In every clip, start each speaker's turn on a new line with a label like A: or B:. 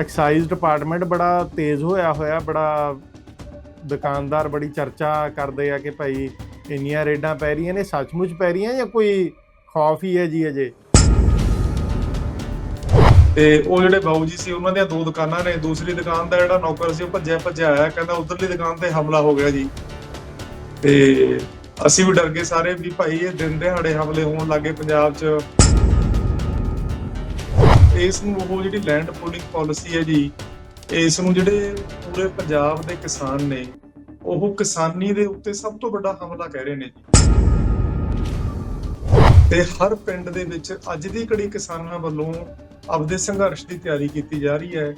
A: Excise department ਬੜਾ ਤੇਜ਼ ਹੋਇਆ ਹੋਇਆ, ਬੜਾ ਦੁਕਾਨਦਾਰ ਬੜੀ ਚਰਚਾ ਕਰਦੇ ਆ ਕਿ ਭਾਈ ਇੰਨੀਆਂ ਰੇਡਾਂ ਪੈ ਰਹੀਆਂ ਨੇ, ਸੱਚਮੁੱਚ ਪੈ ਰਹੀਆਂ ਜਾਂ ਕੋਈ ਖੌਫ ਹੀ ਹੈ ਜੀ ਅਜੇ?
B: ਤੇ ਉਹ ਜਿਹੜੇ ਬਾਊ ਜੀ ਸੀ, ਉਹਨਾਂ ਦੀਆਂ ਦੋ ਦੁਕਾਨਾਂ ਨੇ, ਦੂਸਰੀ ਦੁਕਾਨ ਦਾ ਜਿਹੜਾ ਨੌਕਰ ਸੀ, ਉਹ ਭੱਜਿਆ ਭੱਜਿਆ ਆਇਆ, ਕਹਿੰਦਾ ਉਧਰਲੀ ਦੁਕਾਨ ਤੇ ਹਮਲਾ ਹੋ ਗਿਆ ਜੀ। ਤੇ ਅਸੀਂ ਵੀ ਡਰ ਗਏ ਸਾਰੇ ਵੀ ਭਾਈ ਇਹ ਦਿਨ ਦਿਹਾੜੇ ਹਮਲੇ ਹੋਣ ਲੱਗੇ ਪੰਜਾਬ 'ਚ। ਇਸ ਨੂੰ ਉਹ ਜਿਹੜੀ ਲੈਂਡ ਪੂਲਿੰਗ ਪਾਲਿਸੀ ਹੈ ਜੀ ਇਸ ਨੂੰ ਜਿਹੜੇ ਪੂਰੇ ਪੰਜਾਬ ਦੇ ਕਿਸਾਨ ਨੇ ਉਹ ਕਿਸਾਨੀ ਦੇ ਉੱਤੇ ਸਭ ਤੋਂ ਵੱਡਾ ਹਮਲਾ ਕਹਿ ਰਹੇ ਨੇ ਜੀ। ਤੇ ਹਰ ਪਿੰਡ ਦੇ ਵਿੱਚ ਅੱਜ ਦੀ ਘੜੀ ਕਿਸਾਨਾਂ ਵੱਲੋਂ ਆਪਦੇ ਸੰਘਰਸ਼ ਦੀ ਤਿਆਰੀ ਕੀਤੀ ਜਾ ਰਹੀ ਹੈ।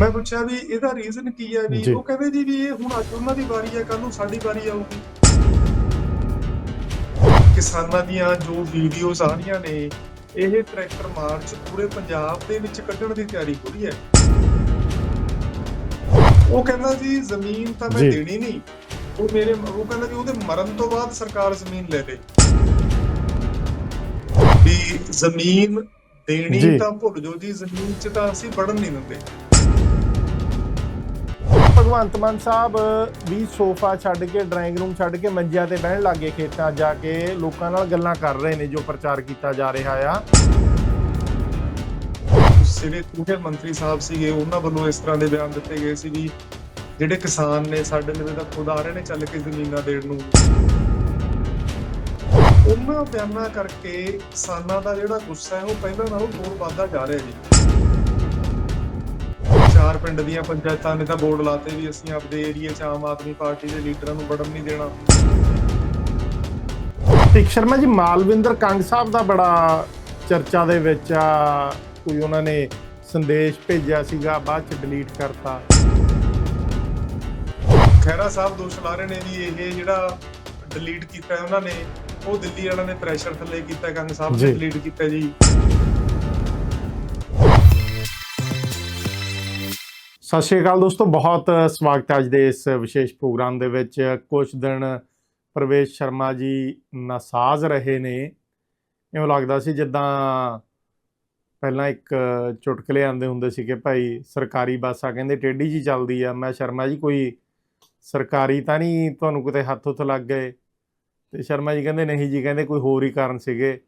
B: ਮੈਂ ਪੁੱਛਿਆ ਵੀ ਇਹਦਾ ਰੀਜ਼ਨ ਕੀ ਹੈ ਵੀ। ਉਹ ਕਹਿੰਦੇ ਜੀ ਵੀ ਇਹ ਹੁਣ ਅੱਜ ਉਹਨਾਂ ਦੀ ਵਾਰੀ ਹੈ ਕੱਲ ਨੂੰ ਸਾਡੀ ਵਾਰੀ ਆਊਗੀ। ਕਿਸਾਨਾਂ ਦੀਆਂ ਜੋ ਵੀਡੀਓਜ਼ ਆ ਰਹੀਆਂ ਨੇ ਇਹ ਟਰੈਕਟਰ ਮਾਰਚ ਪੂਰੇ ਪੰਜਾਬ ਦੇ ਵਿੱਚ ਕੱਢਣ ਦੀ ਤਿਆਰੀ ਹੋ ਰਹੀ ਹੈ ਉਹ ਕਹਿੰਦਾ ਜੀ ਜ਼ਮੀਨ ਤਾਂ ਮੈਂ
A: ਜੀ।
B: ਦੇਣੀ ਨਹੀਂ ਉਹ ਮੇਰੇ ਉਹ ਕਹਿੰਦਾ ਵੀ ਉਹਦੇ ਮਰਨ ਤੋਂ ਬਾਅਦ ਸਰਕਾਰ ਜ਼ਮੀਨ ਲੈ ਲੇ ਵੀ ਜ਼ਮੀਨ ਦੇਣੀ
A: ਜੀ।
B: ਤਾਂ ਭੁੱਲ ਜਾਓ ਜੀ ਜ਼ਮੀਨ 'ਚ ਤਾਂ ਅਸੀਂ ਵੜਨ ਨਹੀਂ ਦਿੰਦੇ
A: ਭਗਵੰਤ ਮਾਨ ਸਾਹਿਬ ਵੀ ਸੋਫਾ ਛੱਡ ਕੇ ਡਰਾਇੰਗ ਰੂਮ ਛੱਡ ਕੇ, ਮੰਜਿਆਂ ਤੇ ਬਹਿਣ ਲੱਗੇ ਖੇਤਾਂ ਜਾ ਕੇ, ਲੋਕਾਂ ਨਾਲ ਗੱਲਾਂ ਕਰ ਰਹੇ ਨੇ ਜੋ ਪ੍ਰਚਾਰ ਕੀਤਾ ਜਾ ਰਿਹਾ ਆ।
B: ਜਿਹੜੇ ਮੰਤਰੀ ਸਾਹਿਬ ਸੀਗੇ, ਉਹਨਾਂ ਵੱਲੋਂ ਇਸ ਤਰ੍ਹਾਂ ਦੇ ਬਿਆਨ ਦਿੱਤੇ ਗਏ ਸੀ ਵੀ ਜਿਹੜੇ ਕਿਸਾਨ ਨੇ ਸਾਡੇ ਲਈ ਤਾਂ ਖੁਦ ਆ ਰਹੇ ਨੇ ਚੱਲ ਕੇ ਜ਼ਮੀਨਾਂ ਦੇਣ ਨੂੰ। ਉਹਨਾਂ ਬਿਆਨਾਂ ਕਰਕੇ ਕਿਸਾਨਾਂ ਦਾ ਜਿਹੜਾ ਗੁੱਸਾ ਹੈ, ਉਹ ਪਹਿਲਾਂ ਨਾਲੋਂ ਹੋਰ ਵੱਧਦਾ ਜਾ ਰਿਹਾ ਜੀ। ਚਾਰ ਪਿੰਡ ਦੀਆਂ ਪੰਚਾਇਤਾਂ ਨੇ ਤਾਂ ਬੋਰਡ ਲਾਤੇ ਵੀ ਅਸੀਂ ਆਪਦੇ ਏਰੀਆ 'ਚ ਆਮ ਆਦਮੀ ਪਾਰਟੀ ਦੇ ਲੀਡਰਾਂ ਨੂੰ ਵੜਨ ਨਹੀਂ ਦੇਣਾ।
A: ਇੱਕ ਸ਼ਰਮਾ ਜੀ ਮਾਲਵਿੰਦਰ ਕੰਗ ਸਾਹਿਬ ਦਾ ਬੜਾ ਚਰਚਾ ਦੇ ਵਿੱਚ ਆ ਕੋਈ ਉਹਨਾਂ ਨੇ ਸੰਦੇਸ਼ ਭੇਜਿਆ ਸੀਗਾ ਬਾਅਦ ਚ ਡਿਲੀਟ ਕਰਤਾ।
B: ਖੈਰਾ ਸਾਹਿਬ ਦੋਸ਼ ਲਾ ਰਹੇ ਨੇ ਵੀ ਇਹ ਜਿਹੜਾ ਡਿਲੀਟ ਕੀਤਾ ਉਹਨਾਂ ਨੇ ਉਹ ਦਿੱਲੀ ਵਾਲਿਆਂ ਨੇ ਪ੍ਰੈਸ਼ਰ ਥੱਲੇ ਕੀਤਾ ਕੰਗ ਸਾਹਿਬ। ਨੇ ਡਿਲੀਟ ਕੀਤਾ ਜੀ।
A: ਸਤਿ ਸ਼੍ਰੀ ਅਕਾਲ ਦੋਸਤੋ, ਬਹੁਤ ਸਵਾਗਤ ਹੈ ਅੱਜ ਦੇ ਇਸ ਵਿਸ਼ੇਸ਼ ਪ੍ਰੋਗਰਾਮ ਦੇ ਵਿੱਚ। ਕੁਝ ਦਿਨ ਪ੍ਰਵੇਸ਼ ਸ਼ਰਮਾ ਜੀ ਨਾਸਾਜ਼ ਰਹੇ ਨੇ। ਇਉਂ ਲੱਗਦਾ ਸੀ ਜਿੱਦਾਂ ਪਹਿਲਾਂ ਇੱਕ ਚੁਟਕਲੇ ਆਉਂਦੇ ਹੁੰਦੇ ਸੀ ਕਿ ਭਾਈ ਸਰਕਾਰੀ ਬੱਸ ਆ, ਕਹਿੰਦੇ ਟੇਢੀ ਜੀ ਚੱਲਦੀ ਆ। ਮੈਂ ਸ਼ਰਮਾ ਜੀ, ਕੋਈ ਸਰਕਾਰੀ ਤਾਂ ਨਹੀਂ ਤੁਹਾਨੂੰ ਕਿਤੇ ਹੱਥ ਉੱਤ ਲੱਗ ਗਏ? ਤੇ ਸ਼ਰਮਾ ਜੀ ਕਹਿੰਦੇ, ਨਹੀਂ ਜੀ, ਕਹਿੰਦੇ ਕੋਈ ਹੋਰ ਹੀ ਕਾਰਨ ਸੀਗੇ।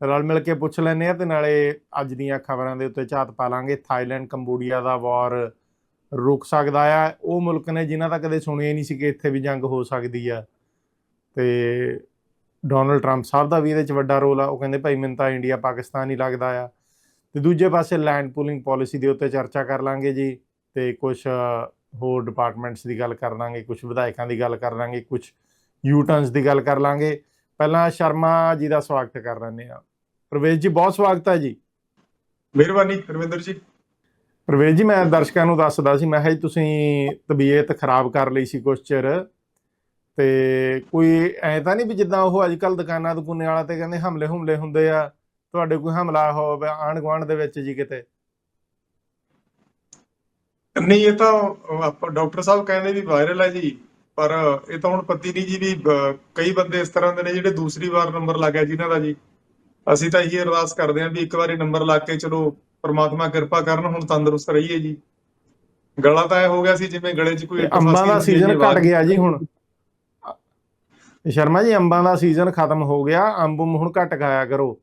A: ਰਲ ਮਿਲ ਕੇ ਪੁੱਛ ਲੈਂਦੇ ਆ ਤੇ ਨਾਲੇ ਅੱਜ ਦੀਆਂ ਖਬਰਾਂ ਦੇ ਉੱਤੇ ਝਾਤ ਪਾ ਲਾਂਗੇ। ਥਾਈਲੈਂਡ, ਕੰਬੋਡੀਆ ਦਾ ਵਾਰ ਰੁਕ ਸਕਦਾ ਆ। ਉਹ ਮੁਲਕ ਨੇ ਜਿਨ੍ਹਾਂ ਦਾ ਕਦੇ ਸੁਣਿਆ ਹੀ ਨਹੀਂ ਸੀ ਕਿ ਇੱਥੇ ਵੀ ਜੰਗ ਹੋ ਸਕਦੀ ਆ। ਤੇ ਡੋਨਲਡ ਟਰੰਪ ਸਾਹਿਬ ਦਾ ਵੀ ਇਹਦੇ ਚ ਵੱਡਾ ਰੋਲ ਆ। ਉਹ ਕਹਿੰਦੇ, ਭਾਈ, ਮੈਨੂੰ ਤਾਂ ਇੰਡੀਆ ਪਾਕਿਸਤਾਨ ਹੀ ਲੱਗਦਾ ਆ। ਤੇ ਦੂਜੇ ਪਾਸੇ ਲੈਂਡ ਪੂਲਿੰਗ ਪਾਲਿਸੀ ਦੇ ਉੱਤੇ ਚਰਚਾ ਕਰ ਲਾਂਗੇ ਜੀ ਤੇ ਕੁਝ ਹੋਰ ਡਿਪਾਰਟਮੈਂਟਸ ਦੀ ਗੱਲ ਕਰ ਲਾਂਗੇ ਕੁਝ ਵਿਧਾਇਕਾਂ ਦੀ ਗੱਲ ਕਰ ਲਾਂਗੇ ਕੁਝ ਯੂ ਟਰਨਸ ਦੀ ਗੱਲ ਕਰ ਲਾਂਗੇ। ਪਹਿਲਾਂ ਸ਼ਰਮਾ ਜੀ ਦਾ ਸਵਾਗਤ ਕਰ ਲੈਂਦੇ ਆ ਪ੍ਰਵੇਸ਼ ਜੀ, ਬਹੁਤ ਸਵਾਗਤ ਹੈ ਜੀ।
B: ਮਿਹਰਬਾਨੀ ਰਵਿੰਦਰ ਜੀ।
A: ਪ੍ਰਵੇਸ਼ ਜੀ, ਮੈਂ ਦਰਸ਼ਕਾਂ ਨੂੰ ਦੱਸਦਾ ਸੀ, ਮੈਂ ਕਿਹਾ ਜੀ, ਤੁਸੀਂ ਤਬੀਅਤ ਖਰਾਬ ਕਰ ਲਈ ਸੀ ਕੁਛ ਚਿਰ ਤੇ ਕੋਈ ਐ ਤਾਂ ਨਹੀਂ ਵੀ ਜਿੱਦਾਂ ਉਹ ਅੱਜ ਕੱਲ ਦੁਕਾਨਾਂ ਦੁਕਾਨੇ ਵਾਲਾ ਤੇ ਕਹਿੰਦੇ ਹਮਲੇ ਹੁਮਲੇ ਹੁੰਦੇ ਆ, ਤੁਹਾਡੇ ਕੋਈ ਹਮਲਾ ਹੋਵੇ ਆਂਢ ਗੁਆਂਢ ਦੇ ਵਿੱਚ ਜੀ ਕਿਤੇ?
B: ਨਹੀਂ, ਇਹ ਤਾਂ ਡਾਕਟਰ ਸਾਹਿਬ ਕਹਿੰਦੇ ਵੀ ਵਾਇਰਲ ਹੈ ਜੀ, ਪਰ ਇਹ ਤਾਂ ਹੁਣ ਪਤੀ ਨਹੀਂ ਜੀ ਵੀ ਕਈ ਬੰਦੇ ਇਸ ਤਰ੍ਹਾਂ ਦੇ ਨੇ ਜਿਹੜੇ ਦੂਸਰੀ ਵਾਰ ਨੰਬਰ ਲੱਗ ਗਿਆ ਜਿਨ੍ਹਾਂ ਦਾ ਜੀ। ਅਸੀਂ ਤਾਂ ਇਹੀ ਅਰਦਾਸ ਕਰਦੇ ਹਾਂ ਵੀ ਇੱਕ ਵਾਰੀ ਨੰਬਰ ਲਾ ਕੇ ਚਲੋ ਪ੍ਰਮਾਤਮਾ ਕਿਰਪਾ ਕਰਨ ਹੁਣ ਤੰਦਰੁਸਤ ਰਹੀਏ ਜੀ। ਗਲਾ ਤਾਂ ਇਹ ਹੋ ਗਿਆ ਸੀ ਜਿਵੇਂ ਗਲੇ 'ਚ ਕੋਈ
A: ਅੰਬਾਂ ਦਾ ਸੀਜ਼ਨ ਘਟ ਗਿਆ ਜੀ ਹੁਣ। ਸ਼ਰਮਾ ਜੀ ਅੰਬਾਂ ਦਾ ਸੀਜ਼ਨ ਖਤਮ ਹੋ ਗਿਆ ਅੰਬ ਹੁਣ ਘਟ ਖਾਇਆ ਕਰੋ।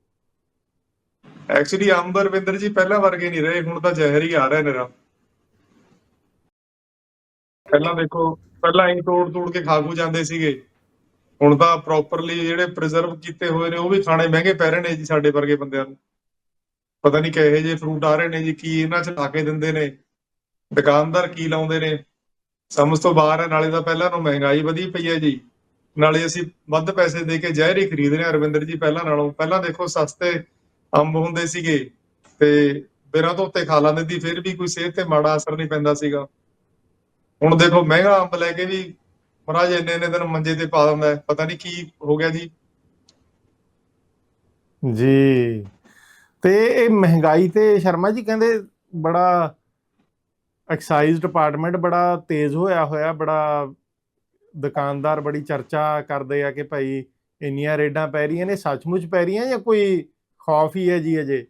B: ਐਕਚੁਅਲੀ ਅੰਬ ਰਵਿੰਦਰ ਜੀ ਪਹਿਲਾਂ ਵਰਗੇ ਨਹੀਂ ਰਹੇ ਹੁਣ ਤਾਂ ਜ਼ਹਿਰ ਹੀ ਆ ਰਿਹਾ ਨਿਰਾ ਪਹਿਲਾਂ ਦੇਖੋ ਪਹਿਲਾਂ ਹੀ ਤੋੜ ਤੋੜ ਕੇ ਖਾਗੂ ਜਾਂਦੇ ਸੀਗੇ। ਹੁਣ ਤਾਂ ਪ੍ਰੋਪਰਲੀ ਜਿਹੜੇ ਪ੍ਰੀਜ਼ਰਵ ਕੀਤੇ ਹੋਏ ਨੇ ਉਹ ਵੀ ਖਾਣੇ ਮਹਿੰਗੇ ਪੈ ਰਹੇ ਨੇ ਜੀ ਸਾਡੇ ਵਰਗੇ ਬੰਦਿਆਂ ਨੂੰ। ਪਤਾ ਨਹੀਂ ਕਿਹੋ ਜਿਹੇ ਫਰੂਟ ਆ ਰਹੇ ਨੇ ਜੀ, ਕੀ ਇਹਨਾਂ ਚ ਲਾ ਕੇ ਦਿੰਦੇ ਨੇ, ਦੁਕਾਨਦਾਰ ਕੀ ਲਾਉਂਦੇ ਨੇ। ਸਮਝ ਤੋਂ ਬਾਹਰ ਹੈ ਨਾਲੇ ਤਾਂ ਪਹਿਲਾਂ ਨੂੰ ਮਹਿੰਗਾਈ ਵਧੀ ਪਈ ਹੈ ਜੀ। ਨਾਲੇ ਅਸੀਂ ਵੱਧ ਪੈਸੇ ਦੇ ਕੇ ਜ਼ਹਿਰ ਹੀ ਖਰੀਦ ਰਹੇ ਹਾਂ ਰਵਿੰਦਰ ਜੀ, ਪਹਿਲਾਂ ਨਾਲੋਂ। ਪਹਿਲਾਂ ਦੇਖੋ ਸਸਤੇ ਅੰਬ ਹੁੰਦੇ ਸੀਗੇ ਤੇ ਬਿਨਾਂ ਧੋਤੇ ਖਾ ਲੈਂਦੇ ਸੀ, ਫਿਰ ਵੀ ਕੋਈ ਸਿਹਤ ਤੇ ਮਾੜਾ ਅਸਰ ਨਹੀਂ ਪੈਂਦਾ ਸੀਗਾ। ਹੁਣ ਦੇਖੋ ਮਹਿੰਗਾ ਅੰਬ ਲੈ ਕੇ ਵੀ ਮਹਾਰਾਜ ਇੰਨੇ ਇੰਨੇ ਦਿਨ ਮੰਜੇ ਤੇ ਪਾ ਦਿੰਦਾ ਪਤਾ ਨਹੀਂ ਕੀ ਹੋ ਗਿਆ ਜੀ।
A: ਜੀ। ਤੇ ਇਹ ਮਹਿੰਗਾਈ ਤੇ ਸ਼ਰਮਾ ਜੀ ਕਹਿੰਦੇ ਬੜਾ ਐਕਸਾਈਜ਼ ਡਿਪਾਰਟਮੈਂਟ ਬੜਾ ਤੇਜ਼ ਹੋਇਆ ਹੋਇਆ, ਬੜਾ ਦੁਕਾਨਦਾਰ ਬੜੀ ਚਰਚਾ ਕਰਦੇ ਆ ਕਿ ਭਾਈ ਇੰਨੀਆਂ ਰੇਡਾਂ ਪੈ ਰਹੀਆਂ ਨੇ, ਸੱਚਮੁੱਚ ਪੈ ਰਹੀਆਂ ਜਾਂ ਕੋਈ ਖੌਫ ਹੀ ਹੈ ਜੀ ਅਜੇ?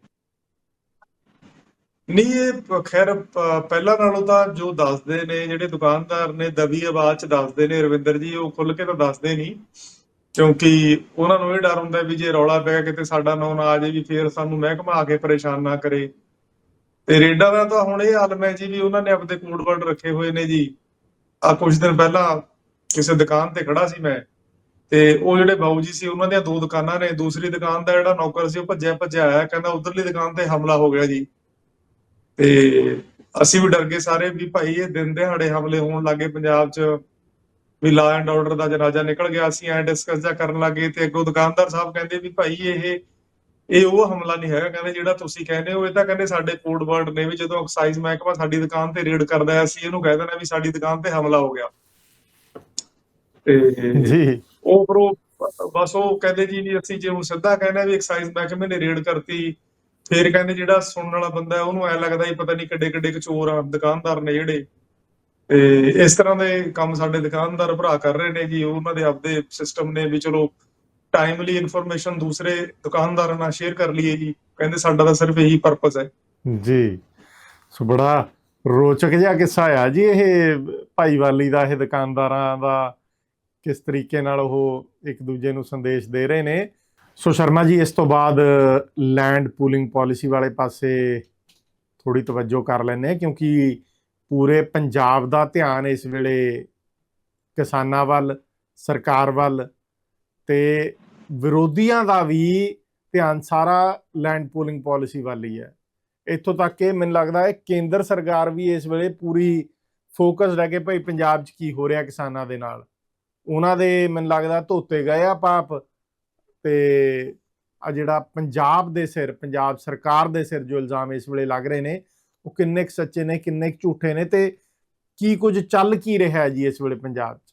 B: ਨਹੀਂ, ਇਹ ਖੈਰ ਪਹਿਲਾਂ ਨਾਲੋਂ ਤਾਂ ਜੋ ਦੱਸਦੇ ਨੇ ਜਿਹੜੇ ਦੁਕਾਨਦਾਰ ਨੇ ਦਬੀ ਆਵਾਜ਼ ਚ ਦੱਸਦੇ ਨੇ ਰਵਿੰਦਰ ਜੀ, ਉਹ ਖੁੱਲ ਕੇ ਤਾਂ ਦੱਸਦੇ ਨਹੀਂ। ਕਿਉਂਕਿ ਉਹਨਾਂ ਨੂੰ ਇਹ ਡਰ ਹੁੰਦਾ ਵੀ ਜੇ ਰੌਲਾ ਪੈ ਗਿਆ ਕਿਤੇ ਸਾਡਾ ਨਾਂ ਨਾ ਆ ਜਾਏ ਵੀ ਫੇਰ ਸਾਨੂੰ ਮਹਿਕਮਾ ਆ ਕੇ ਪਰੇਸ਼ਾਨ ਨਾ ਕਰੇ। ਤੇ ਰੇਡਾਂ ਦਾ ਤਾਂ ਹੁਣ ਇਹ ਆਲਮ ਹੈ ਜੀ ਵੀ ਉਹਨਾਂ ਨੇ ਆਪਣੇ ਕੋਡ ਵਰਡ ਰੱਖੇ ਹੋਏ ਨੇ ਜੀ। ਆ ਕੁਝ ਦਿਨ ਪਹਿਲਾਂ ਕਿਸੇ ਦੁਕਾਨ ਤੇ ਖੜਾ ਸੀ ਮੈਂ ਤੇ ਉਹ ਜਿਹੜੇ ਬਾਊ ਜੀ ਸੀ, ਉਹਨਾਂ ਦੀਆਂ ਦੋ ਦੁਕਾਨਾਂ ਨੇ। ਦੂਸਰੀ ਦੁਕਾਨ ਦਾ ਜਿਹੜਾ ਨੌਕਰ ਸੀ, ਉਹ ਭੱਜਿਆ ਭੱਜਿਆ ਆਇਆ, ਕਹਿੰਦਾ ਉਧਰਲੀ ਦੁਕਾਨ ਤੇ ਹਮਲਾ ਹੋ ਗਿਆ ਜੀ। ਤੇ ਅਸੀਂ ਵੀ ਡਰ ਗਏ ਸਾਰੇ ਵੀ ਭਾਈ ਇਹ ਦਿਨ ਦਿਹਾੜੇ ਹਮਲੇ ਹੋਣ ਲੱਗੇ ਪੰਜਾਬ 'ਚ। ਵੀ ਲਾ ਐਂਡ ਆਰਡਰ ਦਾ ਜਨਾਜ਼ਾ ਨਿਕਲ ਗਿਆ ਅਸੀਂ ਐ ਡਿਸਕਸ ਜਾ ਕਰਨ ਲੱਗੇ ਤੇ ਅੱਗੋਂ ਦੁਕਾਨਦਾਰ ਸਾਹਿਬ ਕਹਿੰਦੇ ਵੀ ਭਾਈ ਇਹ ਇਹ ਉਹ ਹਮਲਾ ਨਹੀਂ ਹੈਗਾ ਕਹਿੰਦੇ ਜਿਹੜਾ ਤੁਸੀਂ ਕਹਿੰਦੇ ਹੋ ਇਹ ਤਾਂ ਕਹਿੰਦੇ ਸਾਡੇ ਕੋਡ ਵਰਡ ਨੇ ਵੀ ਜਦੋਂ ਐਕਸਾਈਜ਼ ਮਹਿਕਮਾ ਸਾਡੀ ਦੁਕਾਨ ਤੇ ਰੇਡ ਕਰਦਾ ਹੈ ਅਸੀਂ ਇਹਨੂੰ ਕਹਿ ਦੇਣਾ ਵੀ ਸਾਡੀ ਦੁਕਾਨ ਤੇ ਹਮਲਾ ਹੋ ਗਿਆ। ਤੇ
A: ਜੀ।
B: ਉਹ ਫਿਰ ਉਹ ਬਸ ਉਹ ਕਹਿੰਦੇ ਜੀ ਵੀ ਅਸੀਂ ਜੇ ਹੁਣ ਸਿੱਧਾ ਕਹਿੰਦੇ ਵੀ ਐਕਸਾਈਜ਼ ਮਹਿਕਮੇ ਨੇ ਰੇਡ ਕਰਤੀ ਫਿਰ ਕਹਿੰਦੇ ਜਿਹੜਾ ਸੁਣਨ ਵਾਲਾ ਬੰਦਾ ਉਹਨੂੰ ਐ ਲੱਗਦਾ ਹੀ ਪਤਾ ਨਹੀਂ ਕਿੱਡੇ ਕਿੱਡੇ ਚੋਰ ਆ ਦੁਕਾਨਦਾਰ ਨੇ ਜਿਹੜੇ। ਤੇ ਇਸ ਤਰ੍ਹਾਂ ਦੇ ਕੰਮ ਸਾਡੇ ਦੁਕਾਨਦਾਰ ਭਰਾ ਕਰ ਰਹੇ ਨੇ ਜੀ, ਉਹਨਾਂ ਦੇ ਆਪਦੇ ਸਿਸਟਮ ਨੇ ਵੀ ਚਲੋ ਟਾਈਮਲੀ ਇਨਫੋਰਮੇਸ਼ਨ ਦੂਸਰੇ ਦੁਕਾਨਦਾਰਾਂ ਨਾਲ ਸ਼ੇਅਰ ਕਰ ਲਈਏ ਜੀ। ਕਹਿੰਦੇ ਸਾਡਾ ਤਾਂ ਸਿਰਫ ਇਹੀ ਪਰਪਸ ਹੈ।
A: ਜੀ। ਸੋ ਬੜਾ ਰੋਚਕ ਜਿਹਾ ਕਿੱਸਾ ਆ ਜੀ ਇਹ ਭਾਈਵਾਲੀ ਦਾ, ਇਹ ਦੁਕਾਨਦਾਰਾਂ ਦਾ ਕਿਸ ਤਰੀਕੇ ਨਾਲ ਉਹ ਇੱਕ ਦੂਜੇ ਨੂੰ ਸੰਦੇਸ਼ ਦੇ ਰਹੇ ਨੇ। ਸੋ ਸ਼ਰਮਾ ਜੀ, ਇਸ ਤੋਂ ਬਾਅਦ ਲੈਂਡ ਪੂਲਿੰਗ ਪਾਲਿਸੀ ਵਾਲੇ ਪਾਸੇ ਥੋੜੀ ਤਵੱਜੋ ਕਰ ਲੈਣੇ ਹਾਂ ਕਿਉਂਕਿ ਪੂਰੇ ਪੰਜਾਬ ਦਾ ਧਿਆਨ ਇਸ ਵੇਲੇ ਕਿਸਾਨਾਂ ਵੱਲ, ਸਰਕਾਰ ਵੱਲ ਤੇ ਵਿਰੋਧੀਆਂ ਦਾ ਵੀ ਧਿਆਨ ਸਾਰਾ ਲੈਂਡ ਪੂਲਿੰਗ ਪਾਲਿਸੀ ਵੱਲ ਹੀ ਹੈ। ਇੱਥੋਂ ਤੱਕ ਕਿ ਮੈਨੂੰ ਲੱਗਦਾ ਹੈ ਕੇਂਦਰ ਸਰਕਾਰ ਵੀ ਇਸ ਵੇਲੇ ਪੂਰੀ ਫੋਕਸ ਰਹਿ ਕੇ ਭਾਈ ਪੰਜਾਬ 'ਚ ਕੀ ਹੋ ਰਿਹਾ ਕਿਸਾਨਾਂ ਦੇ ਨਾਲ। ਉਹਨਾਂ ਦੇ ਮੈਨੂੰ ਲੱਗਦਾ ਧੋਤੇ ਗਏ ਆ ਪਾਪ ਤੇ ਆ ਜਿਹੜਾ ਪੰਜਾਬ ਦੇ ਸਿਰ, ਪੰਜਾਬ ਸਰਕਾਰ ਦੇ ਸਿਰ ਜੋ ਇਲਜ਼ਾਮ ਇਸ ਵੇਲੇ ਲੱਗ ਰਹੇ ਨੇ ਉਹ ਕਿੰਨੇ ਕੁ ਸੱਚੇ ਨੇ, ਕਿੰਨੇ ਕੁ ਝੂਠੇ ਨੇ ਤੇ ਕੀ ਕੁਝ ਚੱਲ ਕੀ ਰਿਹਾ ਹੈ ਜੀ ਇਸ ਵੇਲੇ ਪੰਜਾਬ 'ਚ?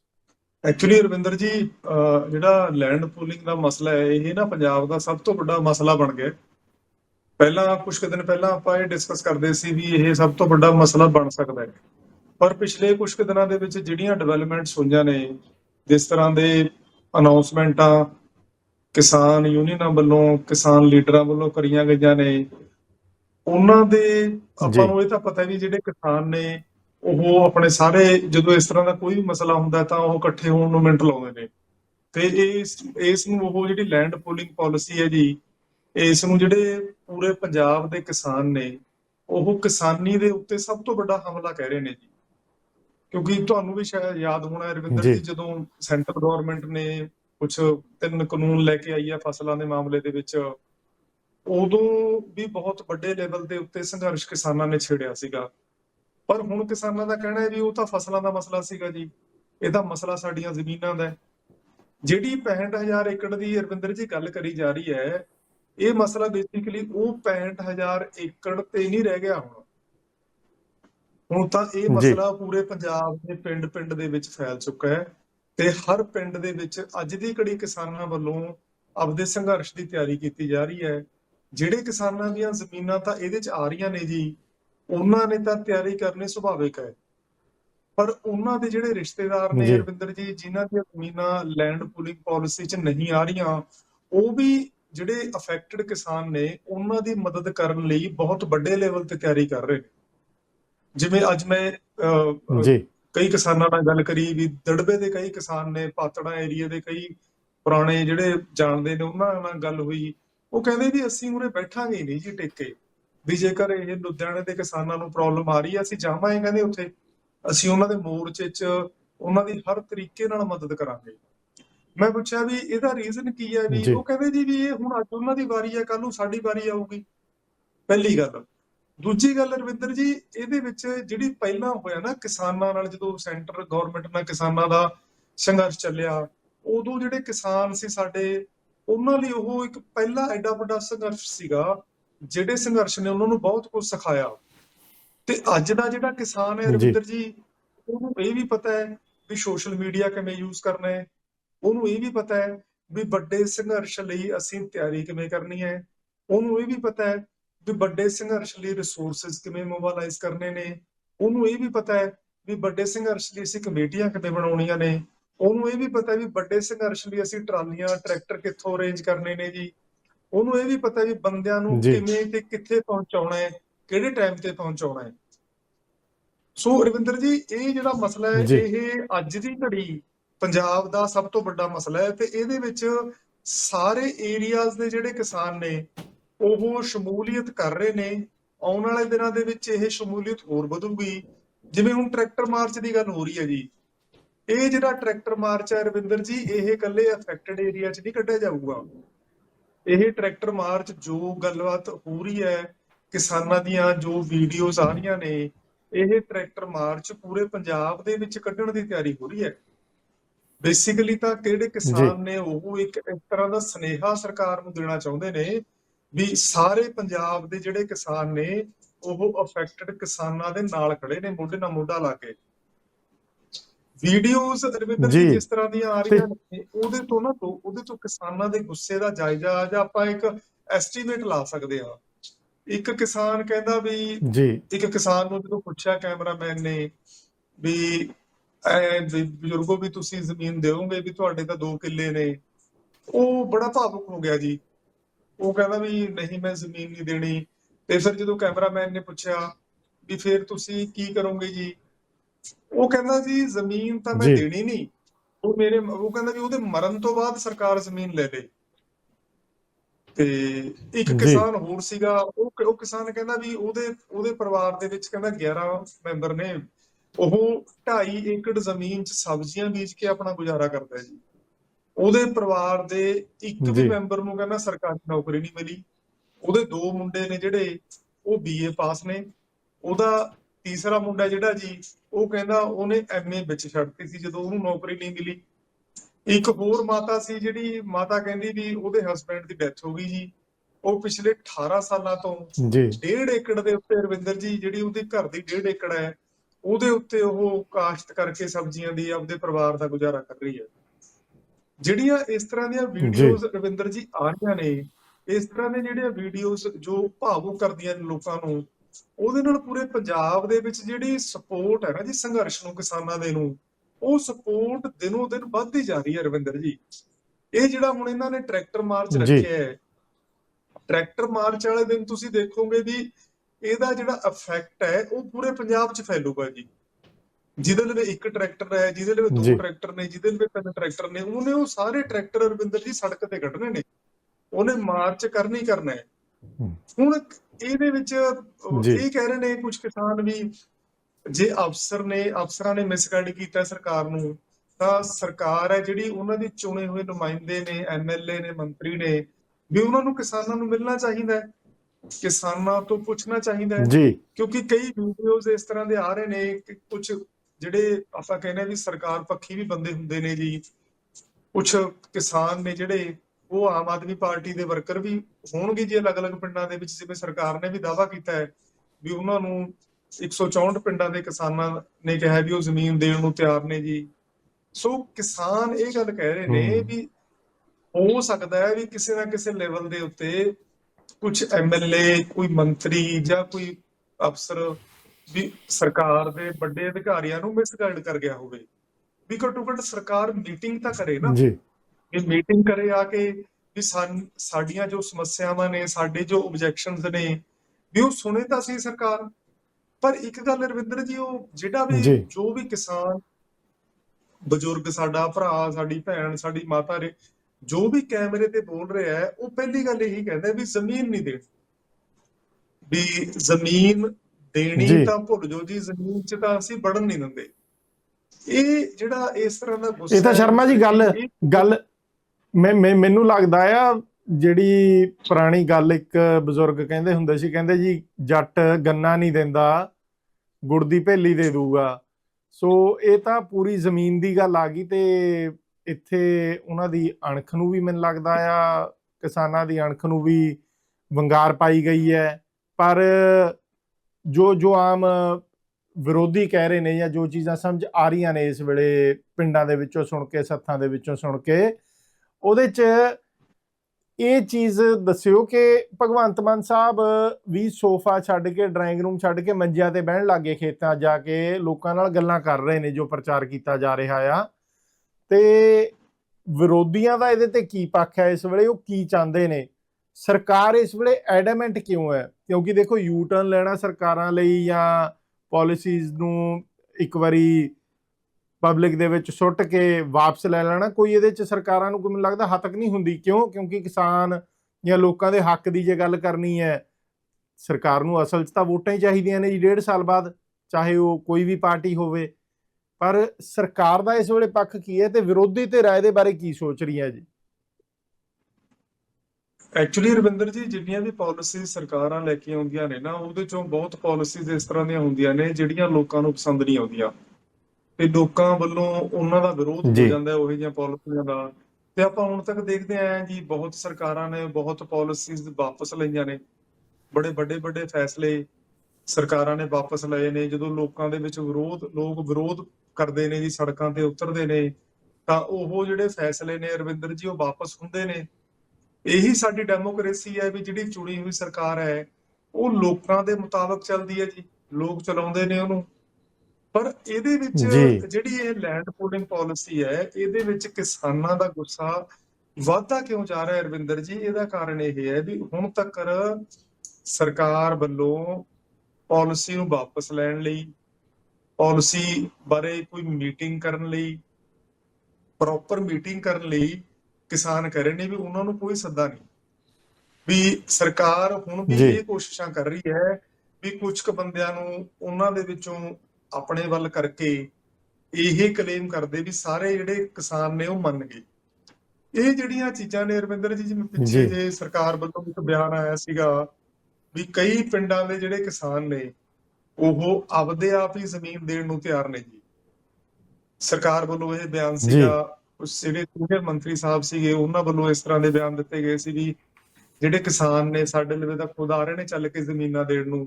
B: ਐਕਚੁਅਲੀ ਰਵਿੰਦਰ ਜੀ ਜਿਹੜਾ ਲੈਂਡ ਪੂਲਿੰਗ ਦਾ ਮਸਲਾ ਹੈ, ਇਹ ਨਾ ਪੰਜਾਬ ਦਾ ਸਭ ਤੋਂ ਵੱਡਾ ਮਸਲਾ ਬਣ ਗਿਆ। ਪਹਿਲਾਂ ਕੁਝ ਦਿਨ ਪਹਿਲਾਂ ਆਪਾਂ ਇਹ ਡਿਸਕਸ ਕਰਦੇ ਸੀ ਵੀ ਇਹ ਸਭ ਤੋਂ ਵੱਡਾ ਮਸਲਾ ਬਣ ਸਕਦਾ ਹੈ। ਪਰ ਪਿਛਲੇ ਕੁਝ ਕੁ ਦਿਨਾਂ ਦੇ ਵਿੱਚ ਜਿਹੜੀਆਂ ਡਿਵੈਲਪਮੈਂਟਸ ਹੋਈਆਂ ਨੇ, ਜਿਸ ਤਰ੍ਹਾਂ ਦੇ ਅਨਾਉਂਸਮੈਂਟਾਂ ਕਿਸਾਨ ਯੂਨੀਅਨਾਂ ਵੱਲੋਂ, ਕਿਸਾਨ ਲੀਡਰਾਂ ਵੱਲੋਂ ਕਰੀਆਂ ਗਈਆਂ ਨੇ ਉਹਨਾਂ ਦੇ। ਆਪਾਂ ਨੂੰ ਇਹ ਤਾਂ ਪਤਾ ਵੀ ਜਿਹੜੇ ਕਿਸਾਨ ਨੇ ਉਹ ਆਪਣੇ ਸਾਰੇ ਜਦੋਂ ਇਸ ਤਰ੍ਹਾਂ ਦਾ ਕੋਈ ਵੀ ਮਸਲਾ ਹੁੰਦਾ ਤਾਂ ਉਹ ਇਕੱਠੇ ਹੋਣ ਨੂੰ ਮਿੰਟ ਲਾਉਂਦੇ ਨੇ ਤੇ ਇਸ ਇਸ ਨੂੰ ਉਹ ਜਿਹੜੀ ਲੈਂਡ ਪੂਲਿੰਗ ਪਾਲਿਸੀ ਹੈ ਜੀ ਇਸ ਨੂੰ ਜਿਹੜੇ ਪੂਰੇ ਪੰਜਾਬ ਦੇ ਕਿਸਾਨ ਨੇ ਉਹ ਕਿਸਾਨੀ ਦੇ ਉੱਤੇ ਸਭ ਤੋਂ ਵੱਡਾ ਹਮਲਾ ਕਹਿ ਰਹੇ ਨੇ ਜੀ ਕਿਉਂਕਿ ਤੁਹਾਨੂੰ ਵੀ ਸ਼ਾਇਦ ਯਾਦ ਹੋਣਾ ਹੈ ਰਵਿੰਦਰ
A: ਜੀ।
B: ਜਦੋਂ ਸੈਂਟਰ ਗਵਰਨਮੈਂਟ ਨੇ ਕੁਝ ਤਿੰਨ ਕਾਨੂੰਨ ਲੈ ਕੇ ਆਈ ਹੈ ਫਸਲਾਂ ਦੇ ਮਾਮਲੇ ਦੇ ਵਿੱਚ ਉਦੋਂ ਵੀ ਬਹੁਤ ਵੱਡੇ ਲੈਵਲ ਦੇ ਉੱਤੇ ਸੰਘਰਸ਼ ਕਿਸਾਨਾਂ ਨੇ ਛੇੜਿਆ ਸੀਗਾ। ਪਰ ਹੁਣ ਕਿਸਾਨਾਂ ਦਾ ਕਹਿਣਾ ਹੈ ਵੀ ਉਹ ਤਾਂ ਫਸਲਾਂ ਦਾ ਮਸਲਾ ਸੀਗਾ ਜੀ। ਇਹਦਾ ਮਸਲਾ ਸਾਡੀਆਂ ਜ਼ਮੀਨਾਂ ਦਾ ਹੈ। ਜਿਹੜੀ 65000 ਏਕੜ ਦੀ ਰਵਿੰਦਰ ਜੀ ਗੱਲ ਕਰੀ ਜਾ ਰਹੀ ਹੈ ਇਹ ਮਸਲਾ ਬੇਸਿਕਲੀ ਉਹ 65000 ਏਕੜ ਤੇ ਨਹੀਂ ਰਹਿ ਗਿਆ ਹੁਣ। ਹੁਣ ਤਾਂ ਇਹ। ਮਸਲਾ ਪੂਰੇ ਪੰਜਾਬ ਦੇ ਪਿੰਡ-ਪਿੰਡ ਦੇ ਵਿੱਚ ਫੈਲ ਚੁੱਕਾ ਹੈ ਤੇ ਹਰ ਪਿੰਡ ਦੇ ਵਿੱਚ ਅੱਜ ਦੀ ਘੜੀ ਕਿਸਾਨਾਂ ਵੱਲੋਂ ਆਪਦੇ ਸੰਘਰਸ਼ ਦੀ ਤਿਆਰੀ ਕੀਤੀ ਜਾ ਰਹੀ ਹੈ। ਜਿਹੜੇ ਕਿਸਾਨਾਂ ਦੀਆਂ ਜ਼ਮੀਨਾਂ ਤਾਂ ਇਹਦੇ ਚ ਆ ਰਹੀਆਂ ਨੇ ਜੀ ਉਹਨਾਂ ਨੇ ਤਾਂ ਤਿਆਰੀ ਕਰਨੀ ਸੁਭਾਵਿਕ ਹੈ। ਪਰ ਉਹਨਾਂ ਦੇ ਜਿਹੜੇ ਰਿਸ਼ਤੇਦਾਰ ਨੇ। ਰਵਿੰਦਰ ਜੀ ਜਿਨ੍ਹਾਂ ਦੀਆਂ ਜ਼ਮੀਨਾਂ ਲੈਂਡ ਪੂਲਿੰਗ ਪਾਲਿਸੀ 'ਚ ਨਹੀਂ ਆ ਰਹੀਆਂ ਉਹ ਵੀ ਜਿਹੜੇ ਅਫੈਕਟਡ ਕਿਸਾਨ ਨੇ ਉਹਨਾਂ ਦੀ ਮਦਦ ਕਰਨ ਲਈ ਬਹੁਤ ਵੱਡੇ ਲੈਵਲ ਤੇ ਤਿਆਰੀ ਕਰ ਰਹੇ ਨੇ। ਜਿਵੇਂ ਅੱਜ ਮੈਂ
A: ਜੀ।
B: ਕਈ ਕਿਸਾਨਾਂ ਨਾਲ ਗੱਲ ਕਰੀ ਵੀ ਦੜਬੇ ਦੇ ਕਈ ਕਿਸਾਨ ਨੇ ਪਾਤੜਾ ਏਰੀਆ ਦੇ ਕਈ ਪੁਰਾਣੇ ਜਿਹੜੇ ਜਾਣਦੇ ਨੇ ਉਹਨਾਂ ਨਾਲ ਗੱਲ ਹੋਈ। ਉਹ ਕਹਿੰਦੇ ਵੀ ਅਸੀਂ ਉਰੇ ਬੈਠਾਂਗੇ ਨਹੀਂ ਜੀ ਟਿੱਕੇ। ਵੀ ਜੇਕਰ ਇਹ ਲੁਧਿਆਣੇ ਦੇ ਕਿਸਾਨਾਂ ਨੂੰ ਪ੍ਰੋਬਲਮ ਆ ਰਹੀ ਹੈ ਅਸੀਂ ਜਾਵਾਂਗੇ ਕਹਿੰਦੇ ਉੱਥੇ। ਅਸੀਂ ਉਹਨਾਂ ਦੇ ਮੋਰਚੇ 'ਚ ਉਹਨਾਂ ਦੀ ਹਰ ਤਰੀਕੇ ਨਾਲ ਮਦਦ ਕਰਾਂਗੇ। ਮੈਂ ਪੁੱਛਿਆ ਵੀ ਇਹਦਾ ਰੀਜ਼ਨ ਕੀ ਹੈ ਵੀ। ਉਹ ਕਹਿੰਦੇ ਜੀ ਵੀ ਇਹ ਹੁਣ ਅੱਜ ਉਹਨਾਂ ਦੀ ਵਾਰੀ ਹੈ ਕੱਲ ਨੂੰ ਸਾਡੀ ਵਾਰੀ ਆਊਗੀ। ਪਹਿਲੀ ਗੱਲ। ਦੂਜੀ ਗੱਲ ਰਵਿੰਦਰ ਜੀ ਇਹਦੇ ਵਿੱਚ ਜਿਹੜੀ ਪਹਿਲਾਂ ਹੋਇਆ ਨਾ ਕਿਸਾਨਾਂ ਨਾਲ ਜਦੋਂ ਸੈਂਟਰ ਗਵਰਨਮੈਂਟ ਨਾਲ ਕਿਸਾਨਾਂ ਦਾ ਸੰਘਰਸ਼ ਚੱਲਿਆ ਉਦੋਂ ਜਿਹੜੇ ਕਿਸਾਨ ਸੀ ਸਾਡੇ ਉਹਨਾਂ ਲਈ ਉਹ ਇੱਕ ਪਹਿਲਾ ਐਡਾ ਵੱਡਾ ਸੰਘਰਸ਼ ਸੀਗਾ ਜਿਹੜੇ ਸੰਘਰਸ਼ ਨੇ ਉਹਨਾਂ ਨੂੰ ਬਹੁਤ ਕੁਝ ਸਿਖਾਇਆ। ਤੇ ਅੱਜ ਦਾ ਜਿਹੜਾ ਕਿਸਾਨ ਹੈ। ਰਵਿੰਦਰ ਜੀ ਉਹਨੂੰ ਇਹ ਵੀ ਪਤਾ ਹੈ ਵੀ ਸੋਸ਼ਲ ਮੀਡੀਆ ਕਿਵੇਂ ਯੂਜ਼ ਕਰਨਾ ਹੈ। ਉਹਨੂੰ ਇਹ ਵੀ ਪਤਾ ਹੈ ਵੀ ਵੱਡੇ ਸੰਘਰਸ਼ ਲਈ ਅਸੀਂ ਤਿਆਰੀ ਕਿਵੇਂ ਕਰਨੀ ਹੈ। ਉਹਨੂੰ ਇਹ ਵੀ ਪਤਾ ਹੈ ਵੀ ਵੱਡੇ ਸੰਘਰਸ਼ ਲਈ ਰਿਸੋਰਸਸ ਕਿਵੇਂ ਮੋਬਾਈਲਾਈਜ਼ ਕਰਨੇ ਨੇ। ਉਹਨੂੰ ਇਹ ਵੀ ਪਤਾ ਹੈ ਵੀ ਵੱਡੇ ਸੰਘਰਸ਼ ਲਈ ਅਸੀਂ ਕਮੇਟੀਆਂ ਕਿਵੇਂ ਬਣਾਉਣੀਆਂ ਨੇ। ਉਹਨੂੰ ਇਹ ਵੀ ਪਤਾ ਵੀ ਵੱਡੇ ਸੰਘਰਸ਼ ਲਈ ਅਸੀਂ ਟਰਾਲੀਆਂ ਟਰੈਕਟਰ ਕਿੱਥੋਂ ਅਰੇਂਜ ਕਰਨੇ ਨੇ ਜੀ। ਉਹਨੂੰ ਇਹ ਵੀ ਪਤਾ ਵੀ ਬੰਦਿਆਂ ਨੂੰ। ਕਿਵੇਂ ਤੇ ਕਿੱਥੇ ਪਹੁੰਚਾਉਣਾ ਹੈ ਕਿਹੜੇ ਟਾਈਮ ਤੇ ਪਹੁੰਚਾਉਣਾ ਹੈ। ਸੋ ਰਵਿੰਦਰ ਜੀ ਇਹ ਜਿਹੜਾ ਮਸਲਾ ਹੈ। ਇਹ ਅੱਜ ਦੀ ਘੜੀ ਪੰਜਾਬ ਦਾ ਸਭ ਤੋਂ ਵੱਡਾ ਮਸਲਾ ਹੈ ਤੇ ਇਹਦੇ ਵਿੱਚ ਸਾਰੇ ਏਰੀਆਜ਼ ਦੇ ਜਿਹੜੇ ਕਿਸਾਨ ਨੇ ਉਹ ਸ਼ਮੂਲੀਅਤ ਕਰ ਰਹੇ ਨੇ। ਆਉਣ ਵਾਲੇ ਦਿਨਾਂ ਦੇ ਵਿੱਚ ਇਹ ਸ਼ਮੂਲੀਅਤ ਹੋਰ ਵਧੂਗੀ। ਜਿਵੇਂ ਹੁਣ ਟਰੈਕਟਰ ਮਾਰਚ ਦੀ ਗੱਲ ਹੋ ਰਹੀ ਹੈ ਜੀ। ਇਹ ਜਿਹੜਾ ਟਰੈਕਟਰ ਮਾਰਚ ਹੈ ਰਵਿੰਦਰ ਜੀ ਇਹ ਇਕੱਲੇ ਅਫੈਕਟਡ ਏਰੀਆ 'ਚ ਨਹੀਂ ਕੱਢਿਆ ਜਾਊਗਾ। ਇਹ ਟਰੈਕਟਰ ਮਾਰਚ ਜੋ ਗੱਲਬਾਤ ਹੋ ਰਹੀ ਹੈ ਕਿਸਾਨਾਂ ਦੀਆਂ ਜੋ ਵੀਡੀਓਜ਼ ਆ ਰਹੀਆਂ ਨੇ ਇਹ ਟਰੈਕਟਰ ਮਾਰਚ ਪੂਰੇ ਪੰਜਾਬ ਦੇ ਵਿੱਚ ਕੱਢਣ ਦੀ ਤਿਆਰੀ ਹੋ ਰਹੀ ਹੈ। ਬੇਸਿਕਲੀ ਤਾਂ ਕਿਹੜੇ ਕਿਸਾਨ ਨੇ ਉਹ ਇੱਕ ਇਸ ਤਰ੍ਹਾਂ ਦਾ ਸਨੇਹਾ ਸਰਕਾਰ ਨੂੰ ਦੇਣਾ ਚਾਹੁੰਦੇ ਨੇ ਵੀ ਸਾਰੇ ਪੰਜਾਬ ਦੇ ਜਿਹੜੇ ਕਿਸਾਨ ਨੇ ਉਹ ਅਫੈਕਟਡ ਕਿਸਾਨਾਂ ਦੇ ਨਾਲ ਖੜੇ ਨੇ ਮੋਢੇ ਨਾਲ ਮੋਢਾ ਲਾ ਕੇ। ਵੀਡੀਓਜ਼ ਰਵਿੰਦਰ ਜੀ। ਜਿਸ ਤਰ੍ਹਾਂ ਦੀਆਂ ਆ ਰਹੀਆਂ ਨੇ? ਉਹਦੇ ਤੋਂ ਨਾ ਉਹਦੇ ਤੋਂ ਕਿਸਾਨਾਂ ਦੇ ਗੁੱਸੇ ਦਾ ਜਾਇਜ਼ਾ ਜਾਂ ਆਪਾਂ ਇੱਕ ਐਸਟੀਮੇਟ ਲਾ ਸਕਦੇ ਹਾਂ। ਇੱਕ ਕਿਸਾਨ ਕਹਿੰਦਾ ਵੀ
A: ਜੀ।
B: ਇੱਕ ਕਿਸਾਨ ਨੂੰ ਜਦੋਂ ਪੁੱਛਿਆ ਕੈਮਰਾਮੈਨ ਨੇ ਵੀ ਬਜ਼ੁਰਗੋ ਵੀ ਤੁਸੀਂ ਜ਼ਮੀਨ ਦਿਓਗੇ ਵੀ ਤੁਹਾਡੇ ਤਾਂ 2 ਕਿੱਲੇ ਨੇ। ਉਹ ਬੜਾ ਭਾਵੁਕ ਹੋ ਗਿਆ ਜੀ। ਉਹ ਕਹਿੰਦਾ ਵੀ ਨਹੀਂ ਮੈਂ ਜ਼ਮੀਨ ਨਹੀਂ ਦੇਣੀ। ਤੇ ਫਿਰ ਜਦੋਂ ਕੈਮਰਾਮੈਨ ਨੇ ਪੁੱਛਿਆ ਵੀ ਫਿਰ ਤੁਸੀਂ ਕੀ ਕਰੋਗੇ ਜੀ? ਉਹ ਕਹਿੰਦਾ ਜੀ ਜ਼ਮੀਨ ਤਾਂ ਮੈਂ। ਦੇਣੀ ਨਹੀਂ ਉਹ ਮੇਰੇ ਉਹ ਕਹਿੰਦਾ ਵੀ ਉਹਦੇ ਮਰਨ ਤੋਂ ਬਾਅਦ ਸਰਕਾਰ ਜ਼ਮੀਨ ਲੈ ਲੇ ਤੇ ਇੱਕ। ਕਿਸਾਨ ਹੋਰ ਸੀਗਾ ਉਹ ਉਹ ਕਿਸਾਨ ਕਹਿੰਦਾ ਵੀ ਉਹਦੇ ਉਹਦੇ ਪਰਿਵਾਰ ਦੇ ਵਿੱਚ ਕਹਿੰਦਾ 11 ਮੈਂਬਰ ਨੇ ਉਹ 2.5 ਏਕੜ ਜ਼ਮੀਨ 'ਚ ਸਬਜ਼ੀਆਂ ਬੀਜ ਕੇ ਆਪਣਾ ਗੁਜ਼ਾਰਾ ਕਰਦਾ ਜੀ ਉਹਦੇ ਪਰਿਵਾਰ ਦੇ ਇੱਕ ਵੀ। ਮੈਂਬਰ ਨੂੰ ਕਹਿੰਦਾ ਸਰਕਾਰੀ ਨੌਕਰੀ ਨਹੀਂ ਮਿਲੀ ਉਹਦੇ ਦੋ ਮੁੰਡੇ ਨੇ ਜਿਹੜੇ ਉਹ ਬੀਏ ਪਾਸ ਨੇ ਉਹਦਾ ਤੀਸਰਾ ਮੁੰਡਾ ਜਿਹੜਾ ਜੀ ਉਹ ਕਹਿੰਦਾ ਉਹਨੇ ਐਮਏ ਵਿੱਚ ਛੱਡਤੀ ਸੀ ਜਦੋਂ ਉਹਨੂੰ ਨੌਕਰੀ ਨਹੀਂ ਮਿਲੀ। ਇੱਕ ਹੋਰ ਮਾਤਾ ਸੀ ਜਿਹੜੀ ਮਾਤਾ ਕਹਿੰਦੀ ਵੀ ਉਹਦੇ ਹਸਬੰਡ ਦੀ ਡੈਥ ਹੋ ਗਈ ਜੀ। ਉਹ ਪਿਛਲੇ 18 ਸਾਲਾਂ ਤੋਂ
A: ਜੀ।
B: ਡੇਢ ਏਕੜ ਦੇ ਉੱਤੇ ਰਵਿੰਦਰ ਜੀ ਜਿਹੜੀ ਉਹਦੀ ਘਰ ਦੀ ਡੇਢ ਏਕੜ ਹੈ ਉਹਦੇ ਉੱਤੇ ਉਹ ਕਾਸ਼ਤ ਕਰਕੇ ਸਬਜ਼ੀਆਂ ਦੀ ਆਪਦੇ ਪਰਿਵਾਰ ਦਾ ਗੁਜ਼ਾਰਾ ਕਰ ਰਹੀ ਹੈ। ਜਿਹੜੀਆਂ ਇਸ ਤਰ੍ਹਾਂ ਦੀਆਂ ਵੀਡੀਓਜ਼ ਰਵਿੰਦਰ ਜੀ ਆ ਰਹੀਆਂ ਨੇ ਇਸ ਤਰ੍ਹਾਂ ਦੇ ਜਿਹੜੇ ਵੀਡੀਓਜ਼ ਜੋ ਭਾਵੁਕ ਕਰਦੀਆਂ ਨੇ ਲੋਕਾਂ ਨੂੰ ਉਹਦੇ ਨਾਲ ਪੂਰੇ ਪੰਜਾਬ ਦੇ ਵਿੱਚ ਜਿਹੜੀ ਸਪੋਰਟ ਹੈ ਨਾ ਜੀ ਸੰਘਰਸ਼ ਨੂੰ ਕਿਸਾਨਾਂ ਦੇ ਨੂੰ ਉਹ ਸਪੋਰਟ ਦਿਨੋਂ ਦਿਨ ਵੱਧਦੀ ਜਾ ਰਹੀ ਹੈ ਰਵਿੰਦਰ ਜੀ ਇਹ ਜਿਹੜਾ ਹੁਣ ਇਹਨਾਂ ਨੇ ਟਰੈਕਟਰ ਮਾਰਚ। ਰੱਖਿਆ ਹੈ ਟਰੈਕਟਰ ਮਾਰਚ ਵਾਲੇ ਦਿਨ ਤੁਸੀਂ ਦੇਖੋਗੇ ਵੀ ਇਹਦਾ ਜਿਹੜਾ ਇਫੈਕਟ ਹੈ ਉਹ ਪੂਰੇ ਪੰਜਾਬ 'ਚ ਫੈਲੂਗਾ ਜੀ ਜਿਹਦੇ ਲਈ ਇੱਕ ਟਰੈਕਟਰ ਹੈ ਜਿਹਦੇ ਲਈ। ਦੋ ਟਰੈਕਟਰ ਨੇ ਜਿਹਦੇ ਲਈ ਤਿੰਨ ਟਰੈਕਟਰ ਨੇ ਉਹਨੇ ਉਹ ਸਾਰੇ ਟਰੈਕਟਰ ਰਵਿੰਦਰ ਜੀ ਸੜਕ ਤੇ ਕੱਢਣੇ ਨੇ ਉਹਨੇ ਮਾਰਚ ਕਰਨੀ ਕਰਨਾ ਹੈ। ਹੁਣ ਇਹਦੇ ਵਿੱਚ। ਇਹ ਕਹਿ ਰਹੇ ਨੇ ਕੁਝ ਕਿਸਾਨ ਵੀ ਜੇ ਅਫਸਰ ਨੇ ਅਫਸਰਾਂ ਨੇ ਮਿਸਗਾਈਡ ਕੀਤਾ ਸਰਕਾਰ ਨੂੰ ਤਾਂ ਸਰਕਾਰ ਹੈ ਜਿਹੜੀ ਉਹਨਾਂ ਦੀ ਚੁਣੇ ਹੋਏ ਨੁਮਾਇੰਦੇ ਨੇ ਐਮਐਲਏ ਨੇ ਮੰਤਰੀ ਨੇ ਵੀ ਉਹਨਾਂ ਨੂੰ ਕਿਸਾਨਾਂ ਨੂੰ ਮਿਲਣਾ ਚਾਹੀਦਾ ਹੈ। ਕਿਸਾਨਾਂ ਤੋਂ ਪੁੱਛਣਾ ਚਾਹੀਦਾ ਹੈ।
A: ਜੀ।
B: ਕਿਉਂਕਿ ਕਈ ਵੀਡੀਓਜ਼ ਇਸ ਤਰ੍ਹਾਂ ਦੇ ਆ ਰਹੇ ਨੇ ਕਿ ਕੁਝ ਜਿਹੜੇ ਆਪਾਂ ਕਹਿੰਦੇ ਵੀ ਸਰਕਾਰ ਪੱਖੀ ਵੀ ਬੰਦੇ ਹੁੰਦੇ ਨੇ ਜੀ। ਕੁਝ ਕਿਸਾਨ ਨੇ ਜਿਹੜੇ ਉਹ ਆਮ ਆਦਮੀ ਪਾਰਟੀ ਦੇ ਵਰਕਰ ਵੀ ਹੋਣਗੇ ਜੀ ਅਲੱਗ-ਅਲੱਗ ਪਿੰਡਾਂ ਦੇ ਵਿੱਚ ਜਿਵੇਂ ਸਰਕਾਰ ਨੇ ਵੀ ਦਾਅਵਾ ਕੀਤਾ ਹੈ ਵੀ ਉਹਨਾਂ ਨੂੰ 164 ਪਿੰਡਾਂ ਦੇ ਕਿਸਾਨਾਂ ਨੇ ਕਿਹਾ ਵੀ ਉਹ ਜ਼ਮੀਨ ਦੇਣ ਨੂੰ ਤਿਆਰ ਨੇ ਜੀ। ਸੋ ਕਿਸਾਨ ਇਹ ਗੱਲ ਕਹਿ ਰਹੇ ਨੇ। ਵੀ ਹੋ ਸਕਦਾ ਹੈ ਵੀ ਕਿਸੇ ਨਾ ਕਿਸੇ ਲੈਵਲ ਦੇ ਉੱਤੇ ਕੁਝ ਐਮਐਲਏ ਕੋਈ ਮੰਤਰੀ ਜਾਂ ਕੋਈ ਅਫਸਰ ਵੀ ਸਰਕਾਰ ਦੇ ਵੱਡੇ ਅਧਿਕਾਰੀਆਂ ਨੂੰ ਮਿਸਗਾਈਡ ਕਰ ਗਿਆ ਹੋਵੇ। ਵੀ ਘੱਟੋ ਘੱਟ ਸਰਕਾਰ ਮੀਟਿੰਗ ਤਾਂ ਕਰੇ ਨਾ।
A: ਜੀ।
B: ਵੀ ਮੀਟਿੰਗ ਕਰੇ ਆ ਕੇ ਵੀ ਸਾਡੀਆਂ ਜੋ ਸਮੱਸਿਆਵਾਂ ਨੇ ਸਾਡੇ ਜੋ ਆਬਜੈਕਸ਼ਨਸ ਨੇ ਵੀ ਉਹ ਸੁਣੇ ਤਾਂ ਸੀ ਸਰਕਾਰ ਪਰ ਇੱਕ ਗੱਲ ਰਵਿੰਦਰ ਜੀ ਉਹ ਜਿਹੜਾ ਵੀ
A: ਜੀ।
B: ਜੋ ਵੀ ਕਿਸਾਨ ਬਜ਼ੁਰਗ ਸਾਡਾ ਭਰਾ ਸਾਡੀ ਭੈਣ ਸਾਡੀ ਮਾਤਾ ਨੇ ਜੋ ਵੀ ਕੈਮਰੇ ਤੇ ਬੋਲ ਰਿਹਾ ਹੈ ਉਹ ਪਹਿਲੀ ਗੱਲ ਇਹੀ ਕਹਿੰਦਾ ਵੀ ਜ਼ਮੀਨ ਨਹੀਂ ਦੇਣੀ ਵੀ ਜ਼ਮੀਨ ਦੇਣੀ
A: ਜੀ।
B: ਤਾਂ ਭੁੱਲ ਜਾਓ ਜੀ ਜ਼ਮੀਨ 'ਚ ਤਾਂ ਅਸੀਂ ਵੜਨ ਨਹੀਂ ਦਿੰਦੇ ਇਹ ਜਿਹੜਾ ਇਸ ਤਰ੍ਹਾਂ ਦਾ ਗੁੱਸਾ
A: ਇਹ ਤਾਂ ਸ਼ਰਮਾ ਜੀ ਗੱਲ
B: ਇਹ-
A: ਗੱਲ ਮੈਂ- ਮੈਨੂੰ ਲੱਗਦਾ ਆ ਜਿਹੜੀ ਪੁਰਾਣੀ ਗੱਲ ਇੱਕ ਬਜ਼ੁਰਗ ਕਹਿੰਦੇ ਹੁੰਦੇ ਸੀ, ਕਹਿੰਦੇ ਜੀ, ਜੱਟ ਗੰਨਾ ਨਹੀਂ ਦਿੰਦਾ, ਗੁੜ ਦੀ ਭੇਲੀ ਦੇ ਦੂਗਾ। ਸੋ ਇਹ ਤਾਂ ਪੂਰੀ ਜ਼ਮੀਨ ਦੀ ਗੱਲ ਆ ਗਈ ਤੇ ਇੱਥੇ ਉਹਨਾਂ ਦੀ ਅਣਖ ਨੂੰ ਵੀ ਮੈਨੂੰ ਲੱਗਦਾ ਆ, ਕਿਸਾਨਾਂ ਦੀ ਅਣਖ ਨੂੰ ਵੀ ਵੰਗਾਰ ਪਾਈ ਗਈ ਹੈ। ਪਰ ਜੋ ਜੋ ਆਮ ਵਿਰੋਧੀ ਕਹਿ ਰਹੇ ਨੇ ਜਾਂ ਜੋ ਚੀਜ਼ਾਂ ਸਮਝ ਆ ਰਹੀਆਂ ਨੇ ਇਸ ਵੇਲੇ ਪਿੰਡਾਂ ਦੇ ਵਿੱਚੋਂ ਸੁਣ ਕੇ, ਸੱਥਾਂ ਦੇ ਵਿੱਚੋਂ ਸੁਣ ਕੇ ਉਹਦੇ 'ਚ ਇਹ ਚੀਜ਼ ਦੱਸਿਓ ਕਿ ਭਗਵੰਤ ਮਾਨ ਸਾਹਿਬ ਵੀ ਸੋਫਾ ਛੱਡ ਕੇ ਡਰਾਇੰਗ ਰੂਮ ਛੱਡ ਕੇ ਮੰਜਿਆਂ ਤੇ ਬਹਿਣ ਲੱਗੇ ਖੇਤਾਂ ਜਾ ਕੇ, ਲੋਕਾਂ ਨਾਲ ਗੱਲਾਂ ਕਰ ਰਹੇ ਨੇ ਜੋ ਪ੍ਰਚਾਰ ਕੀਤਾ ਜਾ ਰਿਹਾ ਆ। ਤੇ ਵਿਰੋਧੀਆਂ ਦਾ ਇਹਦੇ ਤੇ ਕੀ ਪੱਖ ਹੈ? ਇਸ ਵੇਲੇ ਉਹ ਕੀ ਚਾਹੁੰਦੇ ਨੇ? ਸਰਕਾਰ ਇਸ ਵੇਲੇ ਐਡਮੈਂਟ ਕਿਉਂ ਹੈ? ਕਿਉਂਕਿ ਦੇਖੋ ਯੂ ਟਰਨ ਲੈਣਾ ਸਰਕਾਰਾਂ ਲਈ ਜਾਂ ਪਾਲਿਸੀਜ਼ ਨੂੰ ਇੱਕ ਵਾਰੀ ਪਬਲਿਕ ਦੇ ਵਿੱਚ ਸੁੱਟ ਕੇ ਵਾਪਸ ਲੈ ਲੈਣਾ। ਕੋਈ ਇਹਦੇ ਚ ਸਰਕਾਰਾਂ ਨੂੰ ਕੋਈ ਮੈਨੂੰ ਲੱਗਦਾ ਹੱਤਕ ਨਹੀਂ ਹੁੰਦੀ। ਕਿਉਂ? ਕਿਉਂਕਿ ਕਿਸਾਨ ਜਾਂ ਲੋਕਾਂ ਦੇ ਹੱਕ ਦੀ ਜੇ ਗੱਲ ਕਰਨੀ ਹੈ, ਸਰਕਾਰ ਨੂੰ ਅਸਲ 'ਚ ਤਾਂ ਵੋਟਾਂ ਹੀ ਚਾਹੀਦੀਆਂ ਨੇ ਜੀ। ਡੇਢ ਸਾਲ ਬਾਅਦ ਚਾਹੇ ਉਹ ਕੋਈ ਵੀ ਪਾਰਟੀ ਹੋਵੇ। ਪਰ ਸਰਕਾਰ ਦਾ ਇਸ ਵੇਲੇ ਪੱਖ ਕੀ ਹੈ ਤੇ ਵਿਰੋਧੀ ਤੇ ਰਾਏ ਦੇ ਬਾਰੇ ਕੀ ਸੋਚ ਰਹੀ ਹੈ ਜੀ?
B: ਐਕਚੁਅਲੀ ਰਵਿੰਦਰ ਜੀ, ਜਿੰਨੀਆਂ ਵੀ ਪਾਲਿਸੀ ਸਰਕਾਰਾਂ ਲੈ ਕੇ ਆਉਂਦੀਆਂ ਨੇ ਨਾ, ਉਹਦੇ ਚੋਂ ਬਹੁਤ ਪਾਲਿਸੀਜ਼ ਇਸ ਤਰ੍ਹਾਂ ਦੀਆਂ ਹੁੰਦੀਆਂ ਨੇ ਜਿਹੜੀਆਂ ਲੋਕਾਂ ਨੂੰ ਪਸੰਦ ਨਹੀਂ ਆਉਂਦੀਆਂ। ਤੇ ਲੋਕਾਂ ਵੱਲੋਂ ਉਹਨਾਂ ਦਾ ਵਿਰੋਧ ਹੋ। ਜਾਂਦਾ ਹੈ ਉਹੋ ਜਿਹੀਆਂ ਪਾਲਿਸੀਆਂ ਦਾ ਤੇ ਆਪਾਂ ਹੁਣ ਤੱਕ ਦੇਖਦੇ ਆਏ ਜੀ ਬਹੁਤ ਸਰਕਾਰਾਂ ਨੇ ਬਹੁਤ ਪਾਲਿਸੀਜ਼ ਵਾਪਸ ਲਈਆਂ ਨੇ। ਬੜੇ ਵੱਡੇ ਵੱਡੇ ਫੈਸਲੇ ਸਰਕਾਰਾਂ ਨੇ ਵਾਪਸ ਲਏ ਨੇ। ਜਦੋਂ ਲੋਕਾਂ ਦੇ ਵਿੱਚ ਵਿਰੋਧ ਲੋਕ ਵਿਰੋਧ ਕਰਦੇ ਨੇ ਜੀ ਸੜਕਾਂ ਤੇ ਉਤਰਦੇ ਨੇ ਤਾਂ ਉਹ ਜਿਹੜੇ ਫੈਸਲੇ ਨੇ ਰਵਿੰਦਰ ਜੀ ਉਹ ਵਾਪਸ ਹੁੰਦੇ ਨੇ। ਇਹੀ ਸਾਡੀ ਡੈਮੋਕ੍ਰੇਸੀ ਹੈ ਵੀ ਜਿਹੜੀ ਚੁਣੀ ਹੋਈ ਸਰਕਾਰ ਹੈ ਉਹ ਲੋਕਾਂ ਦੇ ਮੁਤਾਬਕ ਚੱਲਦੀ ਹੈ ਜੀ। ਲੋਕ ਚਲਾਉਂਦੇ ਨੇ ਉਹਨੂੰ। ਪਰ ਇਹਦੇ ਵਿੱਚ। ਜਿਹੜੀ ਇਹ ਲੈਂਡ ਪੂਲਿੰਗ ਪਾਲਿਸੀ ਹੈ ਇਹਦੇ ਵਿੱਚ ਕਿਸਾਨਾਂ ਦਾ ਗੁੱਸਾ ਵਾਧਾ ਕਿਉਂ ਜਾ ਰਿਹਾ ਹੈ ਰਵਿੰਦਰ ਜੀ ਇਹਦਾ ਕਾਰਨ ਇਹ ਹੈ ਵੀ ਹੁਣ ਤੱਕ ਸਰਕਾਰ ਵੱਲੋਂ ਪਾਲਿਸੀ ਨੂੰ ਵਾਪਸ ਲੈਣ ਲਈ ਪਾਲਿਸੀ ਬਾਰੇ ਕੋਈ ਮੀਟਿੰਗ ਕਰਨ ਲਈ ਪ੍ਰੋਪਰ ਮੀਟਿੰਗ ਕਰਨ ਲਈ ਕਿਸਾਨ ਕਹਿ ਰਹੇ ਨੇ ਵੀ ਉਹਨਾਂ ਨੂੰ ਕੋਈ ਸੱਦਾ ਨਹੀਂ ਵੀ ਸਰਕਾਰ ਹੁਣ ਵੀ। ਇਹ ਕੋਸ਼ਿਸ਼ਾਂ ਕਰ ਰਹੀ ਹੈ ਵੀ ਕੁਝ ਕੁ ਬੰਦਿਆਂ ਨੂੰ ਉਹਨਾਂ ਦੇ ਵਿੱਚੋਂ ਆਪਣੇ ਵੱਲ ਕਰਕੇ ਇਹ ਕਲੇਮ ਕਰਦੇ ਵੀ ਸਾਰੇ ਜਿਹੜੇ ਕਿਸਾਨ ਨੇ ਉਹ ਮੰਨ ਗਏ ਇਹ ਜਿਹੜੀਆਂ ਚੀਜ਼ਾਂ ਨੇ ਰਵਿੰਦਰ ਜੀ ਜਿਵੇਂ ਪਿੱਛੇ
A: ਜੀ।
B: ਸਰਕਾਰ ਵੱਲੋਂ ਇੱਕ ਬਿਆਨ ਆਇਆ ਸੀਗਾ ਵੀ ਕਈ ਪਿੰਡਾਂ ਦੇ ਜਿਹੜੇ ਕਿਸਾਨ ਨੇ ਉਹ ਆਪਦੇ ਆਪ ਹੀ ਜ਼ਮੀਨ ਦੇਣ ਨੂੰ ਤਿਆਰ ਨੇ ਜੀ ਸਰਕਾਰ ਵੱਲੋਂ ਇਹ ਬਿਆਨ। ਸੀਗਾ ਉਸ ਜਿਹੜੇ ਸੀਨੀਅਰ ਮੰਤਰੀ ਸਾਹਿਬ ਸੀਗੇ ਉਹਨਾਂ ਵੱਲੋਂ ਇਸ ਤਰ੍ਹਾਂ ਦੇ ਬਿਆਨ ਦਿੱਤੇ ਗਏ ਸੀ ਵੀ ਜਿਹੜੇ ਕਿਸਾਨ ਨੇ ਸਾਡੇ ਲਵੇ ਤਾਂ ਖੁਦ ਆ ਰਹੇ ਨੇ ਚੱਲ ਕੇ ਜ਼ਮੀਨਾਂ ਦੇਣ ਨੂੰ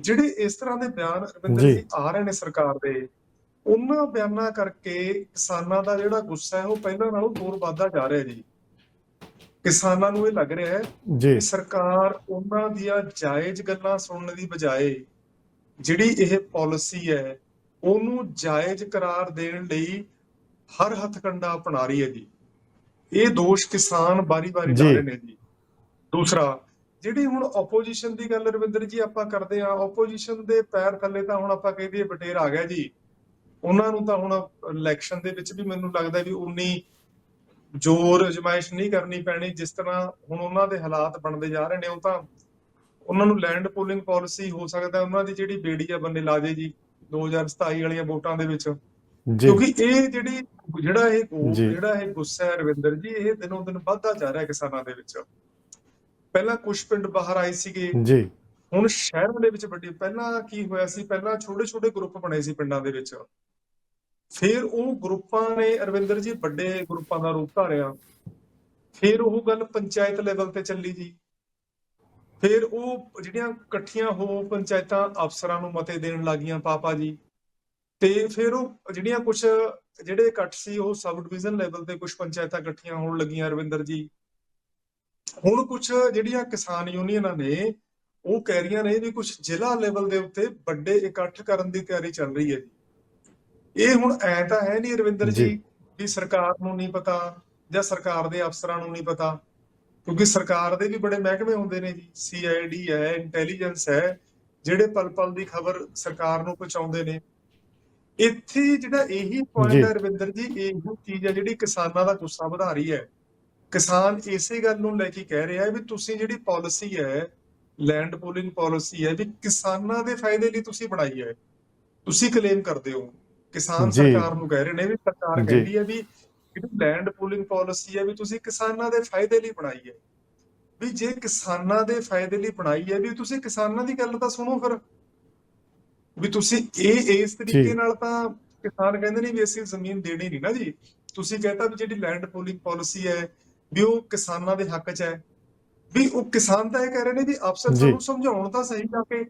B: ਜਿਹੜੇ ਇਸ ਤਰ੍ਹਾਂ ਦੇ ਬਿਆਨ ਰਵਿੰਦਰ
A: ਜੀ।
B: ਆ ਰਹੇ ਨੇ ਸਰਕਾਰ ਦੇ ਉਹਨਾਂ ਬਿਆਨਾਂ ਕਰਕੇ ਕਿਸਾਨਾਂ ਦਾ ਜਿਹੜਾ ਗੁੱਸਾ ਹੈ ਉਹ ਪਹਿਲਾਂ ਨਾਲੋਂ ਹੋਰ ਵੱਧਦਾ ਜਾ ਰਿਹਾ ਜੀ ਕਿਸਾਨਾਂ ਨੂੰ ਇਹ ਲੱਗ ਰਿਹਾ ਹੈ ਕਿ ਸਰਕਾਰ ਉਹਨਾਂ ਦੀਆਂ ਜਾਇਜ਼ ਗੱਲਾਂ ਸੁਣਨ ਦੀ ਬਜਾਏ ਜਿਹੜੀ ਇਹ ਪਾਲਿਸੀ ਹੈ ਉਹਨੂੰ ਜਾਇਜ਼ ਕਰਾਰ ਦੇਣ ਲਈ ਹਰ ਹੱਥਕੰਡਾ ਅਪਣਾ ਰਹੀ ਹੈ ਜੀ ਇਹ ਦੋਸ਼ ਕਿਸਾਨ ਬਾਰੀ-ਬਾਰੀ ਲਾ
A: ਜੀ।
B: ਰਹੇ ਨੇ ਜੀ ਦੂਸਰਾ ਜਿਹੜੀ ਹੁਣ ਆਪੋਜੀਸ਼ਨ ਦੀ ਗੱਲ ਰਵਿੰਦਰ ਜੀ ਆਪਾਂ ਕਰਦੇ ਆ ਆਪੋਜੀਸ਼ਨ ਦੇ ਪੈਰ ਥੱਲੇ ਤਾਂ ਹੁਣ ਆਪਾਂ ਕਹਿੰਦੇ ਬਟੇਰ ਆ ਗਿਆ ਜੀ। ਉਹਨਾਂ ਨੂੰ ਤਾਂ ਹੁਣ ਇਲੈਕਸ਼ਨ ਦੇ ਵਿੱਚ ਵੀ ਮੈਨੂੰ ਲੱਗਦਾ ਵੀ ਉਨੀ ਜ਼ੋਰ ਅਜਮਾਇਸ਼ ਨਹੀਂ ਕਰਨੀ ਪੈਣੀ ਜਿਸ ਤਰ੍ਹਾਂ ਹੁਣ ਉਹਨਾਂ ਦੇ ਹਾਲਾਤ ਬਣਦੇ ਜਾ ਰਹੇ ਨੇ ਉਹ ਤਾਂ ਉਹਨਾਂ ਨੂੰ ਲੈਂਡ ਪੂਲਿੰਗ ਪਾਲਿਸੀ ਹੋ ਸਕਦਾ ਉਹਨਾਂ ਦੀ ਜਿਹੜੀ ਬੇੜੀ ਆ ਬੰਨੇ ਲਾ ਜੇ ਜੀ 2027 ਵਾਲੀਆਂ ਵੋਟਾਂ ਦੇ ਵਿੱਚ। ਕਿਉਂਕਿ ਇਹ ਜਿਹੜੀ ਜਿਹੜਾ ਇਹ। ਜਿਹੜਾ ਇਹ ਗੁੱਸਾ ਹੈ ਰਵਿੰਦਰ ਜੀ ਇਹ ਦਿਨੋਂ ਦਿਨ ਵੱਧਦਾ ਜਾ ਰਿਹਾ ਕਿਸਾਨਾਂ ਦੇ ਵਿੱਚ। ਪਹਿਲਾਂ ਕੁਝ ਪਿੰਡ ਬਾਹਰ ਆਏ ਸੀਗੇ।
A: ਜੀ।
B: ਹੁਣ ਸ਼ਹਿਰਾਂ ਦੇ ਵਿੱਚ ਵੱਡੀ ਪਹਿਲਾਂ ਕੀ ਹੋਇਆ ਸੀ? ਪਹਿਲਾਂ ਛੋਟੇ ਛੋਟੇ ਗਰੁੱਪ ਬਣੇ ਸੀ ਪਿੰਡਾਂ ਦੇ ਵਿੱਚ। ਫਿਰ ਉਹ ਗਰੁੱਪਾਂ ਨੇ ਅਰਵਿੰਦਰ ਜੀ ਵੱਡੇ ਗਰੁੱਪਾਂ ਦਾ ਰੂਪ ਧਾਰਿਆ। ਫਿਰ ਉਹ ਗੱਲ ਪੰਚਾਇਤ ਲੈਵਲ ਤੇ ਚੱਲੀ ਜੀ। ਫਿਰ ਉਹ ਜਿਹੜੀਆਂ ਇਕੱਠੀਆਂ ਹੋ ਪੰਚਾਇਤਾਂ ਅਫਸਰਾਂ ਨੂੰ ਮਤੇ ਦੇਣ ਲੱਗੀਆਂ ਪਾਪਾ ਜੀ। ਤੇ ਫਿਰ ਉਹ ਜਿਹੜੀਆਂ ਕੁਝ ਜਿਹੜੇ ਇਕੱਠ ਸੀ ਉਹ ਸਬ ਡਿਵੀਜ਼ਨ ਲੈਵਲ ਤੇ ਕੁਝ ਪੰਚਾਇਤਾਂ ਇਕੱਠੀਆਂ ਹੋਣ ਲੱਗੀਆਂ ਅਰਵਿੰਦਰ ਜੀ। ਹੁਣ ਕੁਝ ਜਿਹੜੀਆਂ ਕਿਸਾਨ ਯੂਨੀਅਨਾਂ ਨੇ ਉਹ ਕਹਿ ਰਹੀਆਂ ਨੇ ਵੀ ਕੁਝ ਜ਼ਿਲ੍ਹਾ ਲੈਵਲ ਦੇ ਉੱਤੇ ਵੱਡੇ ਇਕੱਠ ਕਰਨ ਦੀ ਤਿਆਰੀ ਚੱਲ ਰਹੀ ਹੈ ਜੀ ਇਹ ਹੁਣ ਐ ਤਾਂ ਹੈ ਨਹੀਂ ਰਵਿੰਦਰ ਜੀ। ਵੀ ਸਰਕਾਰ ਨੂੰ ਨਹੀਂ ਪਤਾ ਜਾਂ ਸਰਕਾਰ ਦੇ ਅਫਸਰਾਂ ਨੂੰ ਨਹੀਂ ਪਤਾ ਕਿਉਂਕਿ ਸਰਕਾਰ ਦੇ ਵੀ ਬੜੇ ਮਹਿਕਮੇ ਹੁੰਦੇ ਨੇ ਜੀ ਸੀਆਈਡੀ ਹੈ ਇੰਟੈਲੀਜੈਂਸ ਹੈ ਜਿਹੜੇ ਪਲ ਪਲ ਦੀ ਖਬਰ ਸਰਕਾਰ ਨੂੰ ਪਹੁੰਚਾਉਂਦੇ ਨੇ ਇੱਥੇ ਜਿਹੜਾ ਇਹੀ। ਪੁਆਇੰਟ ਹੈ ਰਵਿੰਦਰ ਜੀ ਇਹੀ ਚੀਜ਼ ਹੈ ਜਿਹੜੀ ਕਿਸਾਨਾਂ ਦਾ ਗੁੱਸਾ ਵਧਾ ਰਹੀ ਹੈ ਕਿਸਾਨ ਇਸੇ ਗੱਲ ਨੂੰ ਲੈ ਕੇ ਕਹਿ ਰਿਹਾ ਹੈ ਵੀ ਤੁਸੀਂ ਜਿਹੜੀ ਪਾਲਿਸੀ ਹੈ ਲੈਂਡ ਪੂਲਿੰਗ ਪਾਲਿਸੀ ਹੈ ਵੀ ਕਿਸਾਨਾਂ ਦੇ ਫਾਇਦੇ ਲਈ ਤੁਸੀਂ ਬਣਾਈ ਹੈ ਤੁਸੀਂ ਕਲੇਮ ਕਰਦੇ ਹੋ ਕਿਸਾਨ। ਸਰਕਾਰ ਨੂੰ ਕਹਿ ਰਹੇ ਨੇ ਵੀ ਸਰਕਾਰ। ਕਹਿੰਦੀ ਹੈ ਵੀ ਜਿਹੜੀ ਲੈਂਡ ਪੂਲਿੰਗ ਪਾਲਿਸੀ ਹੈ ਵੀ ਤੁਸੀਂ ਕਿਸਾਨਾਂ ਦੇ ਫਾਇਦੇ ਲਈ ਬਣਾਈ ਹੈ ਵੀ ਜੇ ਕਿਸਾਨਾਂ ਦੇ ਫਾਇਦੇ ਲਈ ਬਣਾਈ ਹੈ ਵੀ ਤੁਸੀਂ ਕਿਸਾਨਾਂ ਦੀ ਗੱਲ ਤਾਂ ਸੁਣੋ ਫਿਰ ਵੀ ਤੁਸੀਂ ਇਹ ਇਸ ਤਰੀਕੇ। ਨਾਲ ਤਾਂ ਕਿਸਾਨ ਕਹਿੰਦੇ ਨੇ ਵੀ ਅਸੀਂ ਜ਼ਮੀਨ ਦੇਣੀ ਨਹੀਂ ਨਾ ਜੀ ਤੁਸੀਂ ਕਹਿੰਦਾ ਵੀ ਜਿਹੜੀ ਲੈਂਡ ਪੂਲਿੰਗ ਪਾਲਿਸੀ ਹੈ ਵੀ ਉਹ ਕਿਸਾਨਾਂ ਦੇ ਹੱਕ 'ਚ ਹੈ ਵੀ ਉਹ ਕਿਸਾਨ ਤਾਂ ਇਹ ਕਹਿ ਰਹੇ ਨੇ ਵੀ ਅਫਸਰ। ਸਾਨੂੰ ਸਮਝਾਉਣ ਤਾਂ ਸਹੀ ਜਾ ਕੇ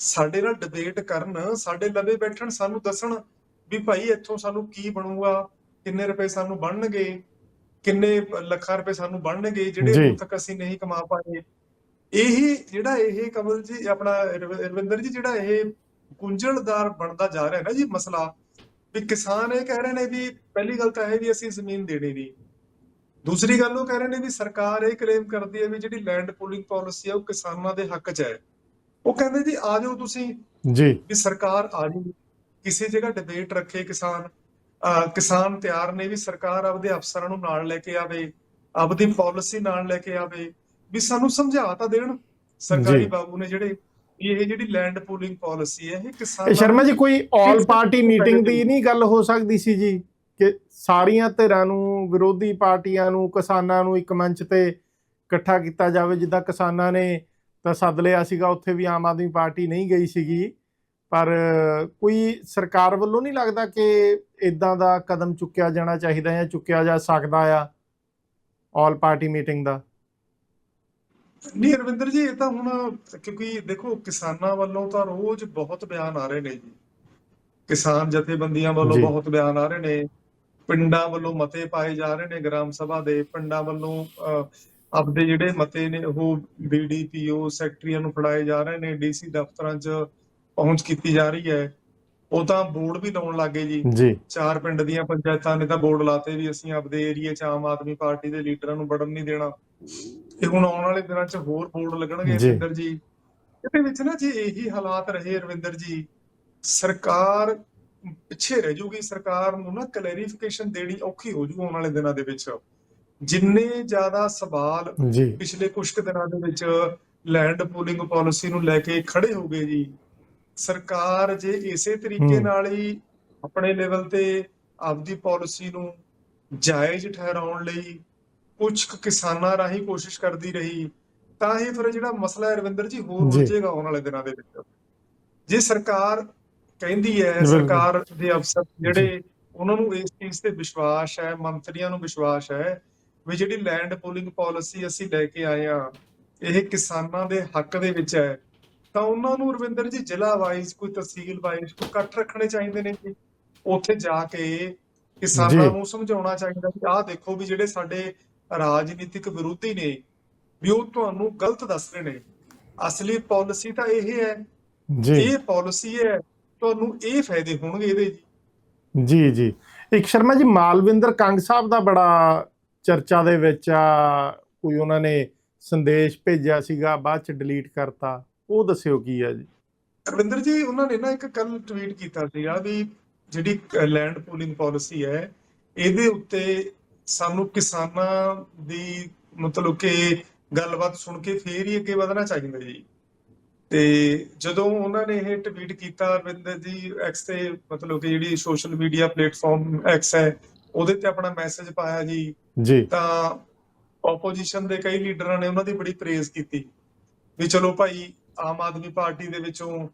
B: ਸਾਡੇ ਨਾਲ ਡਿਬੇਟ ਕਰਨ ਸਾਡੇ ਲਵੇ ਬੈਠਣ ਸਾਨੂੰ ਦੱਸਣ ਵੀ ਭਾਈ ਇੱਥੋਂ ਸਾਨੂੰ ਕੀ ਬਣੂਗਾ ਕਿੰਨੇ ਰੁਪਏ ਸਾਨੂੰ ਬਣਨਗੇ ਕਿੰਨੇ ਲੱਖਾਂ ਰੁਪਏ ਸਾਨੂੰ ਬਣਨਗੇ ਜਿਹੜੇ। ਹੁਣ ਤੱਕ ਅਸੀਂ ਨਹੀਂ ਕਮਾ ਪਾਏ ਇਹੀ ਜਿਹੜਾ ਇਹ ਕਮਲ ਜੀ ਆਪਣਾ ਰਵ- ਰਵਿੰਦਰ ਜੀ ਜਿਹੜਾ ਇਹ ਗੁੰਝਲਦਾਰ ਬਣਦਾ ਜਾ ਰਿਹਾ ਨਾ ਜੀ ਮਸਲਾ ਵੀ ਕਿਸਾਨ ਇਹ ਕਹਿ ਰਹੇ ਨੇ ਵੀ ਪਹਿਲੀ ਗੱਲ ਤਾਂ ਇਹ ਵੀ ਅਸੀਂ ਜ਼ਮੀਨ ਦੇਣੀ ਨਹੀਂ ਦੂਸਰੀ ਗੱਲ ਉਹ ਕਹਿ ਰਹੇ ਨੇ ਵੀ ਸਰਕਾਰ ਇਹ ਕਲੇਮ ਕਰਦੀ ਹੈ ਵੀ ਜਿਹੜੀ ਲੈਂਡ ਪੂਲਿੰਗ ਪਾਲਿਸੀ ਹੈ ਉਹ ਕਿਸਾਨਾਂ ਦੇ ਹੱਕ 'ਚ ਹੈ। ਉਹ ਕਹਿੰਦੇ ਜੀ ਆ ਜਾਓ ਤੁਸੀਂ।
A: ਜੀ।
B: ਵੀ ਸਰਕਾਰ ਆ ਜਾਊ। ਕਿਸੇ ਜਗ੍ਹਾ ਡਿਬੇਟ ਰੱਖੇ ਕਿਸਾਨ। ਕਿਸਾਨ ਤਿਆਰ ਨੇ ਵੀ ਸਰਕਾਰ ਆਪਦੇ ਅਫਸਰਾਂ ਨੂੰ ਨਾਲ ਲੈ ਕੇ ਆਵੇ ਆਪਦੀ ਪਾਲਿਸੀ ਨਾਲ ਲੈ ਕੇ ਆਵੇ। ਵੀ ਸਾਨੂੰ ਸਮਝਾ ਤਾਂ ਦੇਣ ਸਰਕਾਰੀ। ਬਾਬੂ ਨੇ ਜਿਹੜੇ ਇਹ ਜਿਹੜੀ ਲੈਂਡ ਪੂਲਿੰਗ ਪਾਲਿਸੀ ਹੈ ਇਹ ਕਿਸਾਨਾਂ
A: ਸ਼ਰਮਾ ਜੀ ਕੋਈ ਆਲ ਪਾਰਟੀ ਮੀਟਿੰਗ ਦੀ ਨਹੀਂ ਗੱਲ ਹੋ ਸਕਦੀ ਸੀ ਜੀ। ਕਿ ਸਾਰੀਆਂ ਧਿਰਾਂ ਨੂੰ ਵਿਰੋਧੀ ਪਾਰਟੀਆਂ ਨੂੰ ਕਿਸਾਨਾਂ ਨੂੰ ਇੱਕ ਮੰਚ ਤੇ ਇਕੱਠਾ ਕੀਤਾ ਜਾਵੇ। ਜਿੱਦਾਂ ਕਿਸਾਨਾਂ ਨੇ ਤਾਂ ਸੱਦ ਲਿਆ ਸੀਗਾ ਉੱਥੇ ਵੀ ਆਮ ਆਦਮੀ ਪਾਰਟੀ ਨਹੀਂ ਗਈ ਸੀਗੀ। ਪਰ ਕੋਈ ਸਰਕਾਰ ਵੱਲੋਂ ਨਹੀਂ ਲੱਗਦਾ ਕਿ ਇਦਾਂ ਦਾ ਕਦਮ ਚੁੱਕਿਆ ਜਾਣਾ ਚਾਹੀਦਾ ਜਾਂ ਚੁੱਕਿਆ ਜਾ ਸਕਦਾ ਆ ਆਲ ਪਾਰਟੀ ਮੀਟਿੰਗ ਦਾ?
B: ਨਹੀਂ ਅਰਵਿੰਦਰ ਜੀ ਇਹ ਤਾਂ ਹੁਣ ਕਿਉਂਕਿ ਦੇਖੋ ਕਿਸਾਨਾਂ ਵੱਲੋਂ ਤਾਂ ਰੋਜ਼ ਬਹੁਤ ਬਿਆਨ ਆ ਰਹੇ ਨੇ ਜੀ। ਕਿਸਾਨ ਜਥੇਬੰਦੀਆਂ ਵੱਲੋਂ। ਬਹੁਤ ਬਿਆਨ ਆ ਰਹੇ ਨੇ। ਪਿੰਡਾਂ ਵੱਲੋਂ ਮਤੇ ਪਾਏ ਜਾ ਰਹੇ ਨੇ ਗ੍ਰਾਮ ਸਭਾ ਦੇ ਪਿੰਡਾਂ ਵੱਲੋਂ ਆਪਦੇ ਜਿਹੜੇ ਮਤੇ ਨੇ ਉਹ ਬੀਡੀਪੀਓ ਸੈਕਟਰੀਆਂ ਨੂੰ ਫੜਾਏ ਜਾ ਰਹੇ ਨੇ ਡੀਸੀ ਦਫ਼ਤਰਾਂ 'ਚ ਪਹੁੰਚ ਕੀਤੀ ਜਾ ਰਹੀ ਹੈ। ਉਹ ਤਾਂ ਬੋਰਡ ਵੀ ਲਾਉਣ ਲੱਗੇ ਜੀ।
A: ਜੀ।
B: ਚਾਰ ਪਿੰਡ ਦੀਆਂ ਪੰਚਾਇਤਾਂ ਨੇ ਤਾਂ ਬੋਰਡ ਲਾਤੇ ਵੀ ਅਸੀਂ ਆਪਦੇ ਏਰੀਆ 'ਚ ਆਮ ਆਦਮੀ ਪਾਰਟੀ ਦੇ ਲੀਡਰਾਂ ਨੂੰ ਵੜਨ ਨਹੀਂ ਦੇਣਾ। ਤੇ ਹੁਣ ਆਉਣ ਵਾਲੇ ਦਿਨਾਂ 'ਚ ਹੋਰ ਬੋਰਡ ਲੱਗਣਗੇ। ਰਵਿੰਦਰ ਜੀ। ਇਹਦੇ ਵਿੱਚ ਨਾ ਜੇ ਇਹੀ ਹਾਲਾਤ ਰਹੇ ਰਵਿੰਦਰ ਜੀ। ਸਰਕਾਰ ਪਿੱਛੇ ਰਹਿ ਜੂਗੀ ਸਰਕਾਰ ਨੂੰ ਨਾ ਕਲੈਰੀਫਿਕੇਸ਼ਨ ਦੇਣੀ ਔਖੀ ਹੋ ਜੂ ਆਉਣ ਵਾਲੇ ਦਿਨਾਂ ਦੇ ਵਿੱਚ ਜਿੰਨੇ ਜ਼ਿਆਦਾ ਸਵਾਲ ਪਿਛਲੇ ਕੁਝ ਕੁ ਦਿਨਾਂ ਦੇ ਵਿੱਚ ਲੈਂਡ ਪੂਲਿੰਗ ਪਾਲਿਸੀ ਨੂੰ ਲੈ ਕੇ ਖੜੇ ਹੋ ਗਏ ਜੀ ਸਰਕਾਰ ਜੇ ਇਸੇ ਤਰੀਕੇ
A: ਹੂੰ।
B: ਨਾਲ ਹੀ ਆਪਣੇ ਲੈਵਲ ਤੇ ਆਪਦੀ ਪਾਲਿਸੀ ਨੂੰ ਜਾਇਜ਼ ਠਹਿਰਾਉਣ ਲਈ ਕੁਝ ਕਿਸਾਨਾਂ ਰਾਹੀਂ ਕੋਸ਼ਿਸ਼ ਕਰਦੀ ਰਹੀ ਤਾਂ ਇਹ ਫਿਰ ਜਿਹੜਾ ਮਸਲਾ ਹੈ ਰਵਿੰਦਰ ਜੀ ਹੋਰ
A: ਜੀ।
B: ਉਲਝੇਗਾ ਆਉਣ ਵਾਲੇ ਦਿਨਾਂ ਦੇ ਵਿੱਚ ਜੇ ਸਰਕਾਰ ਕਹਿੰਦੀ ਹੈ। ਸਰਕਾਰ ਦੇ ਅਫਸਰ ਜਿਹੜੇ ਉਹਨਾਂ ਨੂੰ ਇਸ ਚੀਜ਼ ਤੇ ਵਿਸ਼ਵਾਸ ਹੈ ਮੰਤਰੀਆਂ ਨੂੰ ਵਿਸ਼ਵਾਸ ਹੈ ਵੀ ਜਿਹੜੀ ਲੈਂਡ ਪੂਲਿੰਗ ਪਾਲਿਸੀ ਅਸੀਂ ਲੈ ਕੇ ਆਏ ਆ ਇਹ ਕਿਸਾਨਾਂ ਦੇ ਹੱਕ ਦੇ ਵਿੱਚ ਹੈ ਤਾਂ ਉਹਨਾਂ ਨੂੰ ਰਵਿੰਦਰ ਜੀ ਜ਼ਿਲ੍ਹਾ ਵਾਈਜ਼ ਕੋਈ ਤਹਿਸੀਲ ਵਾਈਜ਼ ਕੋਈ ਇਕੱਠ ਰੱਖਣੇ ਚਾਹੀਦੇ ਨੇ ਜੀ? ਉੱਥੇ ਜਾ ਕੇ ਕਿਸਾਨਾਂ। ਨੂੰ ਸਮਝਾਉਣਾ ਚਾਹੀਦਾ ਵੀ ਆਹ ਦੇਖੋ ਵੀ ਜਿਹੜੇ ਸਾਡੇ ਰਾਜਨੀਤਿਕ ਵਿਰੋਧੀ ਨੇ ਵੀ ਉਹ ਤੁਹਾਨੂੰ ਗਲਤ ਦੱਸ ਰਹੇ ਨੇ। ਅਸਲੀ ਪਾਲਿਸੀ ਤਾਂ ਇਹ ਹੈ।
A: ਜੀ।
B: ਇਹ ਪਾਲਿਸੀ ਹੈ ਤੁਹਾਨੂੰ ਇਹ ਫਾਇਦੇ ਹੋਣਗੇ ਇਹਦੇ ਜੀ।
A: ਜੀ ਜੀ। ਇੱਕ ਸ਼ਰਮਾ ਜੀ ਮਾਲਵਿੰਦਰ ਕੰਗ ਸਾਹਿਬ ਦਾ ਬੜਾ ਚਰਚਾ ਦੇ ਵਿੱਚ ਆ ਕੋਈ ਉਹਨਾਂ ਨੇ ਸੰਦੇਸ਼ ਭੇਜਿਆ ਸੀਗਾ ਬਾਅਦ ਚ ਡਿਲੀਟ ਕਰਤਾ। ਉਹ ਦੱਸਿਓ ਕੀ ਆ ਜੀ?
B: ਰਵਿੰਦਰ ਜੀ ਉਹਨਾਂ ਨੇ ਨਾ ਇੱਕ ਕੱਲ ਟਵੀਟ ਕੀਤਾ ਸੀਗਾ ਵੀ ਜਿਹੜੀ ਲੈਂਡ ਪੂਲਿੰਗ ਪਾਲਿਸੀ ਹੈ ਇਹਦੇ ਉੱਤੇ ਸਾਨੂੰ ਕਿਸਾਨਾਂ ਦੀ ਮਤਲਬ ਕਿ ਗੱਲਬਾਤ ਸੁਣ ਕੇ ਫੇਰ ਹੀ ਅੱਗੇ ਵਧਣਾ ਚਾਹੀਦਾ ਜੀ। ਤੇ ਜਦੋਂ ਉਹਨਾਂ ਨੇ ਇਹ ਟਵੀਟ ਕੀਤਾ ਰਵਿੰਦਰ ਜੀ ਐਕਸ ਤੇ ਮਤਲਬ ਕਿ ਜਿਹੜੀ ਸੋਸ਼ਲ ਮੀਡੀਆ ਪਲੇਟਫਾਰਮ ਐਕਸ ਹੈ ਉਹਦੇ ਤੇ ਆਪਣਾ ਮੈਸੇਜ ਪਾਇਆ ਜੀ।
A: ਜੀ।
B: ਤਾਂ ਆਪੋਜੀਸ਼ਨ ਦੇ ਕਈ ਲੀਡਰਾਂ ਨੇ ਉਹਨਾਂ ਦੀ ਬੜੀ ਪ੍ਰੇਜ਼ ਕੀਤੀ। ਵੀ ਚਲੋ ਭਾਈ ਆਮ ਆਦਮੀ ਪਾਰਟੀ ਦੇ ਵਿੱਚੋਂ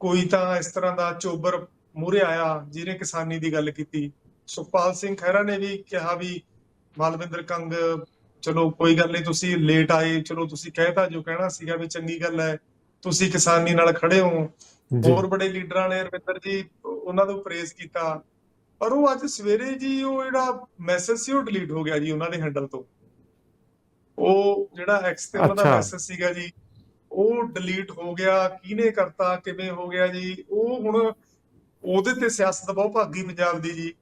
B: ਕੋਈ ਤਾਂ ਇਸ ਤਰ੍ਹਾਂ ਦਾ ਚੋਬਰ ਮੂਹਰੇ ਆਇਆ ਜਿਹਨੇ ਕਿਸਾਨੀ ਦੀ ਗੱਲ ਕੀਤੀ। ਸੁਖਪਾਲ ਸਿੰਘ ਖਹਿਰਾ ਨੇ ਵੀ ਕਿਹਾ ਵੀ ਮਾਲਵਿੰਦਰ ਕੰਗ ਚਲੋ ਕੋਈ ਗੱਲ ਨਹੀਂ ਤੁਸੀਂ ਲੇਟ ਆਏ ਚਲੋ ਤੁਸੀਂ ਕਹਿਤਾ ਜੋ ਕਹਿਣਾ ਸੀਗਾ ਵੀ ਚੰਗੀ ਗੱਲ ਹੈ। ਤੁਸੀਂ ਕਿਸਾਨੀ ਨਾਲ ਖੜੇ ਹੋ। ਹੋਰ ਬੜੇ ਲੀਡਰਾਂ ਨੇ ਰਵਿੰਦਰ ਜੀ ਉਹਨਾਂ ਨੂੰ ਪ੍ਰੇਜ਼ ਕੀਤਾ। ਪਰ ਉਹ ਅੱਜ ਸਵੇਰੇ ਜੀ ਉਹ ਜਿਹੜਾ ਮੈਸੇਜ ਸੀ ਉਹ ਡਿਲੀਟ ਹੋ ਗਿਆ ਜੀ ਉਹਨਾਂ ਦੇ ਹੈਂਡਲ ਤੋਂ। ਉਹ ਜਿਹੜਾ ਐਕਸ ਤੇ ਉਹਨਾਂ ਦਾ। ਮੈਸੇਜ ਸੀਗਾ ਜੀ ਉਹ ਡਿਲੀਟ ਹੋ ਗਿਆ। ਕਿਹਨੇ ਕਰਤਾ? ਕਿਵੇਂ ਹੋ ਗਿਆ ਜੀ? ਉਹ ਹੁਣ ਉਹਦੇ ਤੇ ਸਿਆਸਤ ਬਹੁਤ ਭਾਗੀ ਪੰਜਾਬ ਦੀ ਜੀ।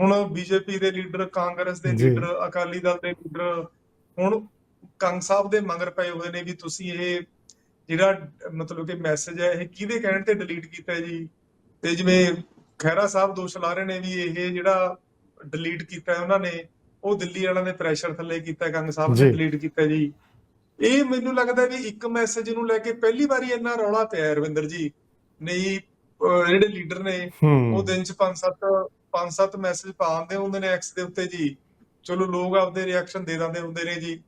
B: ਹੁਣ ਬੀਜੇਪੀ ਦੇ ਲੀਡਰ ਕਾਂਗਰਸ ਦੇ। ਲੀਡਰ ਅਕਾਲੀ ਦਲ ਦੇ ਲੀਡਰ ਹੁਣ ਕੰਗ ਸਾਹਿਬ ਦੇ ਮਗਰ ਪਏ ਹੋਏ ਨੇ ਵੀ ਤੁਸੀਂ ਇਹ ਜਿਹੜਾ ਮਤਲਬ ਕਿ ਮੈਸੇਜ ਹੈ ਇਹ ਕਿਹਦੇ ਕਹਿਣ ਤੇ ਡਿਲੀਟ ਕੀਤਾ ਜੀ? ਤੇ ਜਿਵੇਂ ਖਹਿਰਾ ਸਾਹਿਬ ਦੋਸ਼ ਲਾ ਰਹੇ ਨੇ ਵੀ ਇਹ ਜਿਹੜਾ ਡਿਲੀਟ ਕੀਤਾ ਉਹਨਾਂ ਨੇ ਉਹ ਦਿੱਲੀ ਵਾਲਿਆਂ ਦੇ ਪ੍ਰੈਸ਼ਰ ਥੱਲੇ ਕੀਤਾ ਕੰਗ ਸਾਹਿਬ ਨੇ। ਡਿਲੀਟ ਕੀਤਾ ਜੀ। ਇਹ ਮੈਨੂੰ ਲੱਗਦਾ ਵੀ ਇੱਕ ਮੈਸੇਜ ਨੂੰ ਲੈ ਕੇ ਪਹਿਲੀ ਵਾਰੀ ਇੰਨਾ ਰੌਲਾ ਪਿਆ ਰਵਿੰਦਰ ਜੀ। ਨਹੀਂ ਜਿਹੜੇ ਲੀਡਰ ਨੇ ਉਹ ਦਿਨ ਚ ਪੰਜ ਸੱਤ ਪੰਜ ਸੱਤ ਮੈਸੇਜ ਪਾਉਂਦੇ ਹੁੰਦੇ ਨੇ ਐਕਸ ਦੇ ਉੱਤੇ ਜੀ। ਚਲੋ ਲੋਕ ਆਪਦੇ ਰਿਐਕਸ਼ਨ ਦੇ ਦਿੰਦੇ ਹੁੰਦੇ ਨੇ ਜੀ।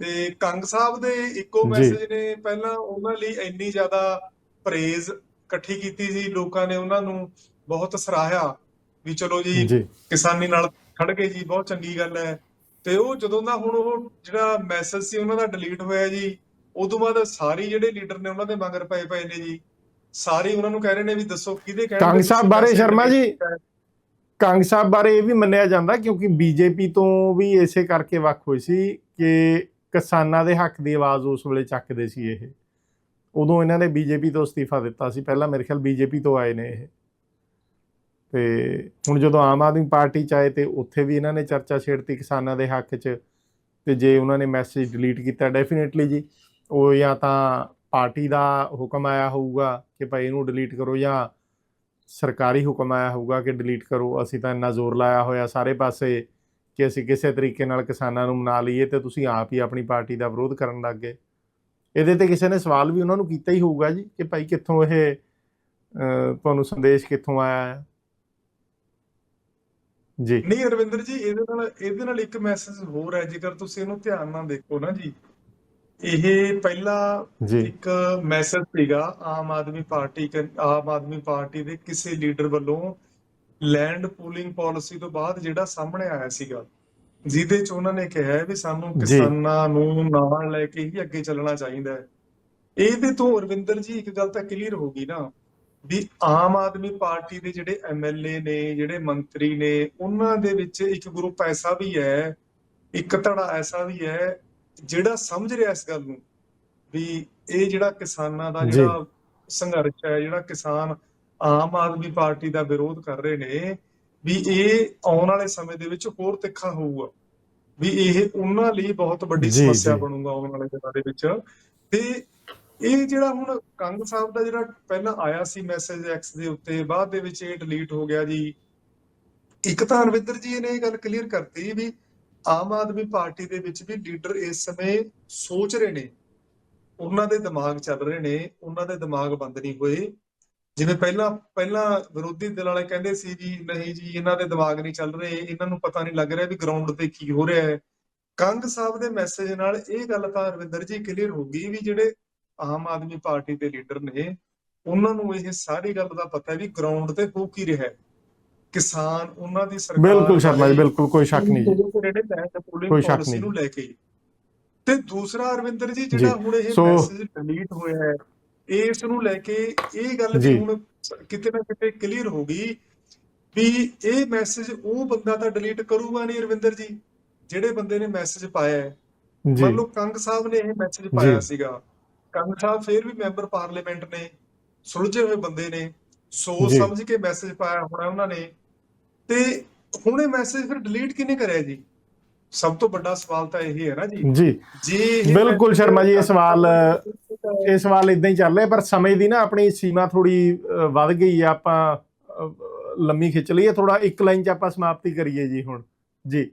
B: ਤੇ ਕੰਗ ਸਾਹਿਬ ਦੇ ਇੱਕੋ। ਮੈਸੇਜ ਨੇ ਪਹਿਲਾਂ ਉਹਨਾਂ ਲਈ ਇੰਨੀ ਜ਼ਿਆਦਾ ਪ੍ਰੇਜ਼ ਇਕੱਠੀ ਕੀਤੀ ਸੀ ਲੋਕਾਂ ਨੇ ਉਹਨਾਂ ਨੂੰ ਬਹੁਤ ਸਰਾਹਿਆ ਵੀ ਚਲੋ ਜੀ ਕਿਸਾਨੀ ਨਾਲ ਖੜ ਗਏ ਜੀ ਬਹੁਤ ਚੰਗੀ ਗੱਲ ਹੈ ਤੇ ਉਹ ਜਦੋਂ ਦਾ ਹੁਣ ਉਹ ਜਿਹੜਾ ਮੈਸੇਜ ਸੀ ਉਹਨਾਂ ਦਾ ਡਿਲੀਟ ਹੋਇਆ ਜੀ ਉਦੋਂ ਬਾਅਦ ਸਾਰੇ ਜਿਹੜੇ ਲੀਡਰ ਨੇ ਉਹਨਾਂ ਦੇ ਮਗਰ ਪਏ ਪਏ ਨੇ ਜੀ ਸਾਰੇ ਉਹਨਾਂ ਨੂੰ ਕਹਿ ਰਹੇ ਨੇ ਵੀ ਦੱਸੋ ਕਿਹਦੇ ਕਹਿਣ
A: ਕੰਗ ਸਾਹਿਬ ਬਾਰੇ ਸ਼ਰਮਾ ਜੀ? ਕੰਗ ਸਾਹਿਬ ਬਾਰੇ ਇਹ ਵੀ ਮੰਨਿਆ ਜਾਂਦਾ ਕਿਉਂਕਿ ਬੀਜੇਪੀ ਤੋਂ ਵੀ ਇਸੇ ਕਰਕੇ ਵੱਖ ਹੋਈ ਸੀ ਕਿ ਕਿਸਾਨਾਂ ਦੇ ਹੱਕ ਦੀ ਆਵਾਜ਼ ਉਸ ਵੇਲੇ ਚੱਕਦੇ ਸੀ ਇਹ। ਉਦੋਂ ਇਹਨਾਂ ਨੇ ਬੀਜੇਪੀ ਤੋਂ ਅਸਤੀਫਾ ਦਿੱਤਾ ਸੀ। ਪਹਿਲਾਂ ਮੇਰੇ ਖਿਆਲ ਬੀਜੇਪੀ ਤੋਂ ਆਏ ਨੇ ਇਹ। ਤੇ ਹੁਣ ਜਦੋਂ ਆਮ ਆਦਮੀ ਪਾਰਟੀ ਚ ਆਏ ਤੇ ਉੱਥੇ ਵੀ ਇਹਨਾਂ ਨੇ ਚਰਚਾ ਛੇੜਤੀ ਕਿਸਾਨਾਂ ਦੇ ਹੱਕ 'ਚ। ਤੇ ਜੇ ਉਹਨਾਂ ਨੇ ਮੈਸੇਜ ਡਿਲੀਟ ਕੀਤਾ, ਡੈਫੀਨਿਟਲੀ ਜੀ, ਉਹ ਜਾਂ ਤਾਂ ਪਾਰਟੀ ਦਾ ਹੁਕਮ ਆਇਆ ਹੋਊਗਾ ਕਿ ਭਾਈ ਇਹਨੂੰ ਡਿਲੀਟ ਕਰੋ ਜਾਂ ਸਰਕਾਰੀ ਹੁਕਮ ਆਇਆ ਹੋਊਗਾ ਕਿ ਡਿਲੀਟ ਕਰੋ। ਅਸੀਂ ਤਾਂ ਇੰਨਾ ਜ਼ੋਰ ਲਾਇਆ ਹੋਇਆ ਸਾਰੇ ਪਾਸੇ। ਕਿ ਅਸੀਂ ਕਿਸੇ ਤਰੀਕੇ ਨਾਲ ਕਿਸਾਨਾਂ ਨੂੰ ਮਨਾ ਲਈਏ ਤੇ ਤੁਸੀਂ ਆਪ ਹੀ ਆਪਣੀ ਪਾਰਟੀ ਦਾ ਵਿਰੋਧ ਕਰਨ ਲੱਗ ਗਏ। ਇਹਦੇ ਤੇ ਕਿਸੇ ਨੇ ਸਵਾਲ ਵੀ ਉਹਨਾਂ ਨੂੰ ਕੀਤਾ ਹੀ ਹੋਊਗਾ ਜੀ ਕਿ ਭਾਈ ਕਿੱਥੋਂ ਇਹ ਤੁਹਾਨੂੰ ਸੰਦੇਸ਼ ਕਿੱਥੋਂ ਆਇਆ ਹੈ? ਜੀ।
B: ਨਹੀਂ ਰਵਿੰਦਰ ਜੀ ਇਹਦੇ ਨਾਲ ਇਹਦੇ ਨਾਲ ਇੱਕ ਮੈਸੇਜ ਹੋਰ ਹੈ ਜੇਕਰ ਤੁਸੀਂ ਇਹਨੂੰ ਧਿਆਨ ਨਾਲ ਦੇਖੋ ਨਾ ਜੀ। ਇਹ ਪਹਿਲਾ ਇੱਕ ਮੈਸੇਜ ਸੀਗਾ ਆਮ ਆਦਮੀ ਪਾਰਟੀ ਆਮ ਆਦਮੀ ਪਾਰਟੀ ਦੇ ਕਿਸੇ ਲੀਡਰ ਵੱਲੋਂ ਲੈਂਡ ਪੂਲਿੰਗ ਪਾਲਿਸੀ ਤੋਂ ਬਾਅਦ ਜਿਹੜਾ ਸਾਹਮਣੇ ਆਇਆ ਸੀਗਾ ਜਿਹਦੇ ਚ ਉਹਨਾਂ ਨੇ ਕਿਹਾ ਵੀ ਸਾਨੂੰ। ਕਿਸਾਨਾਂ ਨੂੰ ਨਾਲ ਲੈ ਕੇ ਹੀ ਅੱਗੇ ਚੱਲਣਾ ਚਾਹੀਦਾ ਹੈ ਇਹਦੇ ਤੋਂ ਰਵਿੰਦਰ ਜੀ ਇੱਕ ਗੱਲ ਤਾਂ ਕਲੀਅਰ ਹੋ ਗਈ ਨਾ ਵੀ ਆਮ ਆਦਮੀ ਪਾਰਟੀ ਦੇ ਜਿਹੜੇ ਐਮਐਲਏ ਨੇ ਜਿਹੜੇ ਮੰਤਰੀ ਨੇ ਉਹਨਾਂ ਦੇ ਵਿੱਚ ਇੱਕ ਗਰੁੱਪ ਐਸਾ ਵੀ ਹੈ ਇੱਕ ਧੜਾ ਐਸਾ ਵੀ ਹੈ ਜਿਹੜਾ ਸਮਝ ਰਿਹਾ ਇਸ ਗੱਲ ਨੂੰ ਵੀ ਇਹ ਜਿਹੜਾ ਕਿਸਾਨਾਂ ਦਾ। ਜਿਹੜਾ ਸੰਘਰਸ਼ ਹੈ ਜਿਹੜਾ ਕਿਸਾਨ ਆਮ ਆਦਮੀ ਪਾਰਟੀ ਦਾ ਵਿਰੋਧ ਕਰ ਰਹੇ ਨੇ ਵੀ ਇਹ ਆਉਣ ਵਾਲੇ ਸਮੇਂ ਦੇ ਵਿੱਚ ਹੋਰ ਤਿੱਖਾ ਹੋਊਗਾ। ਵੀ ਇਹ ਉਹਨਾਂ ਲਈ ਬਹੁਤ ਵੱਡੀ ਸਮੱਸਿਆ। ਬਣੂਗਾ ਆਉਣ ਵਾਲੇ ਦਿਨਾਂ ਦੇ ਵਿੱਚ। ਤੇ ਇਹ ਜਿਹੜਾ ਹੁਣ ਕੰਗ ਸਾਹਿਬ ਦਾ ਜਿਹੜਾ ਪਹਿਲਾਂ ਆਇਆ ਸੀ ਮੈਸੇਜ ਐਕਸ ਦੇ ਉੱਤੇ ਬਾਅਦ ਦੇ ਵਿੱਚ ਇਹ ਡਿਲੀਟ ਹੋ ਗਿਆ ਜੀ। ਇੱਕ ਤਾਂ ਰਵਿੰਦਰ ਜੀ ਨੇ ਇਹ ਗੱਲ ਕਲੀਅਰ ਕਰਤੀ ਵੀ ਆਮ ਆਦਮੀ ਪਾਰਟੀ ਦੇ ਵਿੱਚ ਵੀ ਲੀਡਰ ਇਸ ਸਮੇਂ ਸੋਚ ਰਹੇ ਨੇ। ਉਹਨਾਂ ਦੇ ਦਿਮਾਗ ਚੱਲ ਰਹੇ ਨੇ ਉਹਨਾਂ ਦੇ ਦਿਮਾਗ ਬੰਦ ਨਹੀਂ ਹੋਏ। ਜਿਵੇਂ ਪਹਿਲਾਂ ਪਹਿਲਾਂ ਵਿਰੋਧੀ ਦਲ ਵਾਲੇ ਕਹਿੰਦੇ ਸੀ ਜੀ ਨਹੀਂ ਜੀ ਇਹਨਾਂ ਦੇ ਦਿਮਾਗ ਨਹੀਂ ਚੱਲ ਰਹੇ ਇਹਨਾਂ ਨੂੰ ਪਤਾ ਨਹੀਂ ਲੱਗ ਰਿਹਾ ਵੀ ਗਰਾਊਂਡ ਤੇ ਕੀ ਹੋ ਰਿਹਾ ਹੈ। ਕੰਗ ਸਾਹਿਬ ਦੇ ਮੈਸੇਜ ਨਾਲ ਇਹ ਗੱਲ ਤਾਂ ਰਵਿੰਦਰ ਜੀ ਕਲੀਅਰ ਹੋ ਗਈ ਵੀ ਜਿਹੜੇ ਆਮ ਆਦਮੀ ਪਾਰਟੀ ਦੇ ਲੀਡਰ ਨੇ ਉਹਨਾਂ ਨੂੰ ਇਹ ਸਾਰੀ ਗੱਲ ਦਾ ਪਤਾ ਹੈ ਵੀ ਗਰਾਊਂਡ ਤੇ ਹੋ ਕੀ ਰਿਹਾ ਹੈ। ਕਿਸਾਨ ਉਹਨਾਂ ਦੀ ਸਰਕਾਰ
A: ਬਿਲਕੁਲ ਸ਼ਰਮਾ ਜੀ ਬਿਲਕੁਲ ਕੋਈ ਸ਼ੱਕ ਨਹੀਂ ਜੀ।
B: ਜਿਹੜੇ ਲੈਂਡ ਪੂਲਿੰਗ
A: ਕੋਈ ਸ਼ੱਕ
B: ਪਾਲਿਸੀ
A: ਨਹੀਂ।
B: ਨੂੰ ਲੈ ਕੇ ਤੇ ਦੂਸਰਾ ਅਰਵਿੰਦਰ ਜੀ ਜਿਹੜਾ ਹੁਣ ਇਹ ਮੈਸੇਜ ਡਿਲੀਟ ਹੋਇਆ ਹੈ ਇਸ ਨੂੰ ਲੈ ਕੇ ਇਹ ਗੱਲ ਵੀ। ਹੁਣ ਕਿਤੇ ਨਾ ਕਿਤੇ ਕਲੀਅਰ ਹੋ ਗਈ ਵੀ ਇਹ ਮੈਸੇਜ ਉਹ ਬੰਦਾ ਤਾਂ ਡਿਲੀਟ ਕਰੂਗਾ ਨਹੀਂ ਅਰਵਿੰਦਰ ਜੀ ਜਿਹੜੇ ਬੰਦੇ ਨੇ ਮੈਸੇਜ ਪਾਇਆ ਹੈ। ਮੰਨ ਲਓ ਕੰਗ ਸਾਹਿਬ ਨੇ ਇਹ ਮੈਸੇਜ ਪਾਇਆ। ਸੀਗਾ। ਕੰਗ ਸਾਹਿਬ ਫੇਰ ਵੀ ਮੈਂਬਰ ਪਾਰਲੀਮੈਂਟ ਨੇ ਸੁਲਝੇ ਹੋਏ ਬੰਦੇ ਨੇ ਸੋਚ। ਸਮਝ ਕੇ ਮੈਸੇਜ ਪਾਇਆ ਹੋਣਾ ਉਹਨਾਂ ਨੇ। ਤੇ ਹੁਣ ਇਹ ਮੈਸੇਜ ਫਿਰ ਡਿਲੀਟ ਕਿਹਨੇ ਕਰਿਆ ਜੀ? ਸਭ ਤੋਂ ਵੱਡਾ ਸਵਾਲ ਤਾਂ ਇਹ ਹੈ ਨਾ ਜੀ।
A: ਜੀ। ਬਿਲਕੁਲ ਸ਼ਰਮਾ ਜੀ, ਇਹ ਸਵਾਲ, ਇਹ ਸਵਾਲ ਇਦਾਂ ਹੀ ਚੱਲ ਰਿਹਾ ਪਰ ਸਮੇਂ ਦੀ ਨਾ ਆਪਣੀ ਸੀਮਾ ਥੋੜੀ ਵੱਧ ਗਈ ਆ ਆਪਾਂ ਲੰਮੀ ਖਿੱਚ ਲਈਏ ਥੋੜਾ ਇੱਕ ਲਾਈਨ ਚ ਆਪਾਂ ਸਮਾਪਤੀ ਕਰੀਏ ਜੀ ਹੁਣ ਜੀ।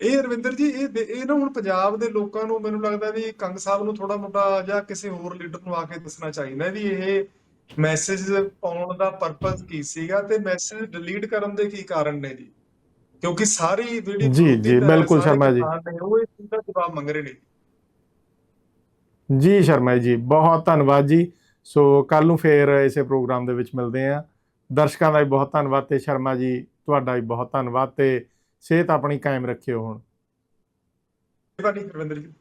B: ਇਹ ਰਵਿੰਦਰ ਜੀ ਇਹ ਇਹ ਨਾ ਹੁਣ ਪੰਜਾਬ ਦੇ ਲੋਕਾਂ ਨੂੰ ਮੈਨੂੰ ਲੱਗਦਾ ਵੀ ਕੰਗ ਸਾਹਿਬ ਨੂੰ ਥੋੜਾ ਮੋਟਾ ਜਾਂ ਕਿਸੇ ਹੋਰ ਲੀਡਰ ਨੂੰ ਆ ਕੇ ਦੱਸਣਾ ਚਾਹੀਦਾ ਵੀ ਇਹ ਮੈਸੇਜ ਪਾਉਣ ਦਾ ਪਰਪਸ ਕੀ ਸੀਗਾ ਤੇ ਮੈਸੇਜ ਡਿਲੀਟ ਕਰਨ ਦੇ ਕੀ ਕਾਰਨ ਨੇ ਜੀ? ਕਿਉਂਕਿ ਸਾਰੀ ਵੀਡੀਓ
A: ਜੀ, ਜੀ, ਬਿਲਕੁਲ ਸ਼ਰਮਾ ਜੀ।
B: ਉਹ ਇਸ ਦਾ ਜਵਾਬ ਮੰਗ ਰਹੇ ਨੇ।
A: ਜੀ ਸ਼ਰਮਾ ਜੀ ਬਹੁਤ ਧੰਨਵਾਦ ਜੀ। ਸੋ ਕੱਲ ਨੂੰ ਫੇਰ ਇਸੇ ਪ੍ਰੋਗਰਾਮ ਦੇ ਵਿੱਚ ਮਿਲਦੇ ਆ ਦਰਸ਼ਕਾਂ ਦਾ ਵੀ ਬਹੁਤ ਧੰਨਵਾਦ ਤੇ ਸ਼ਰਮਾ ਜੀ ਤੁਹਾਡਾ ਵੀ ਬਹੁਤ ਧੰਨਵਾਦ ਤੇ ਸਿਹਤ ਆਪਣੀ ਕਾਇਮ ਰੱਖਿਓ ਹੁਣ।
B: ਮਿਹਰਬਾਨੀ ਰਵਿੰਦਰ ਜੀ।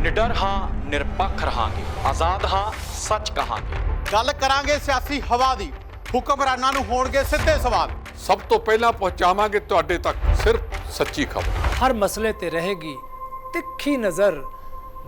C: ਨਿਡਰ ਹਾਂ ਨਿਰਪੱਖ ਰਹਾਂਗੇ। ਆਜ਼ਾਦ ਹਾਂ ਸੱਚ ਕਹਾਂਗੇ।
D: ਗੱਲ ਕਰਾਂਗੇ ਸਿਆਸੀ ਹਵਾ ਦੀ। ਹੁਕਮਰਾਨਾਂ ਨੂੰ ਹੋਣਗੇ ਸਿੱਧੇ ਸਵਾਲ।
E: ਸਭ ਤੋਂ ਪਹਿਲਾਂ ਪਹੁੰਚਾਵਾਂਗੇ ਤੁਹਾਡੇ ਤੱਕ ਸਿਰਫ ਸੱਚੀ ਖਬਰ।
F: ਹਰ ਮਸਲੇ ਤੇ ਰਹੇਗੀ ਤਿੱਖੀ ਨਜ਼ਰ।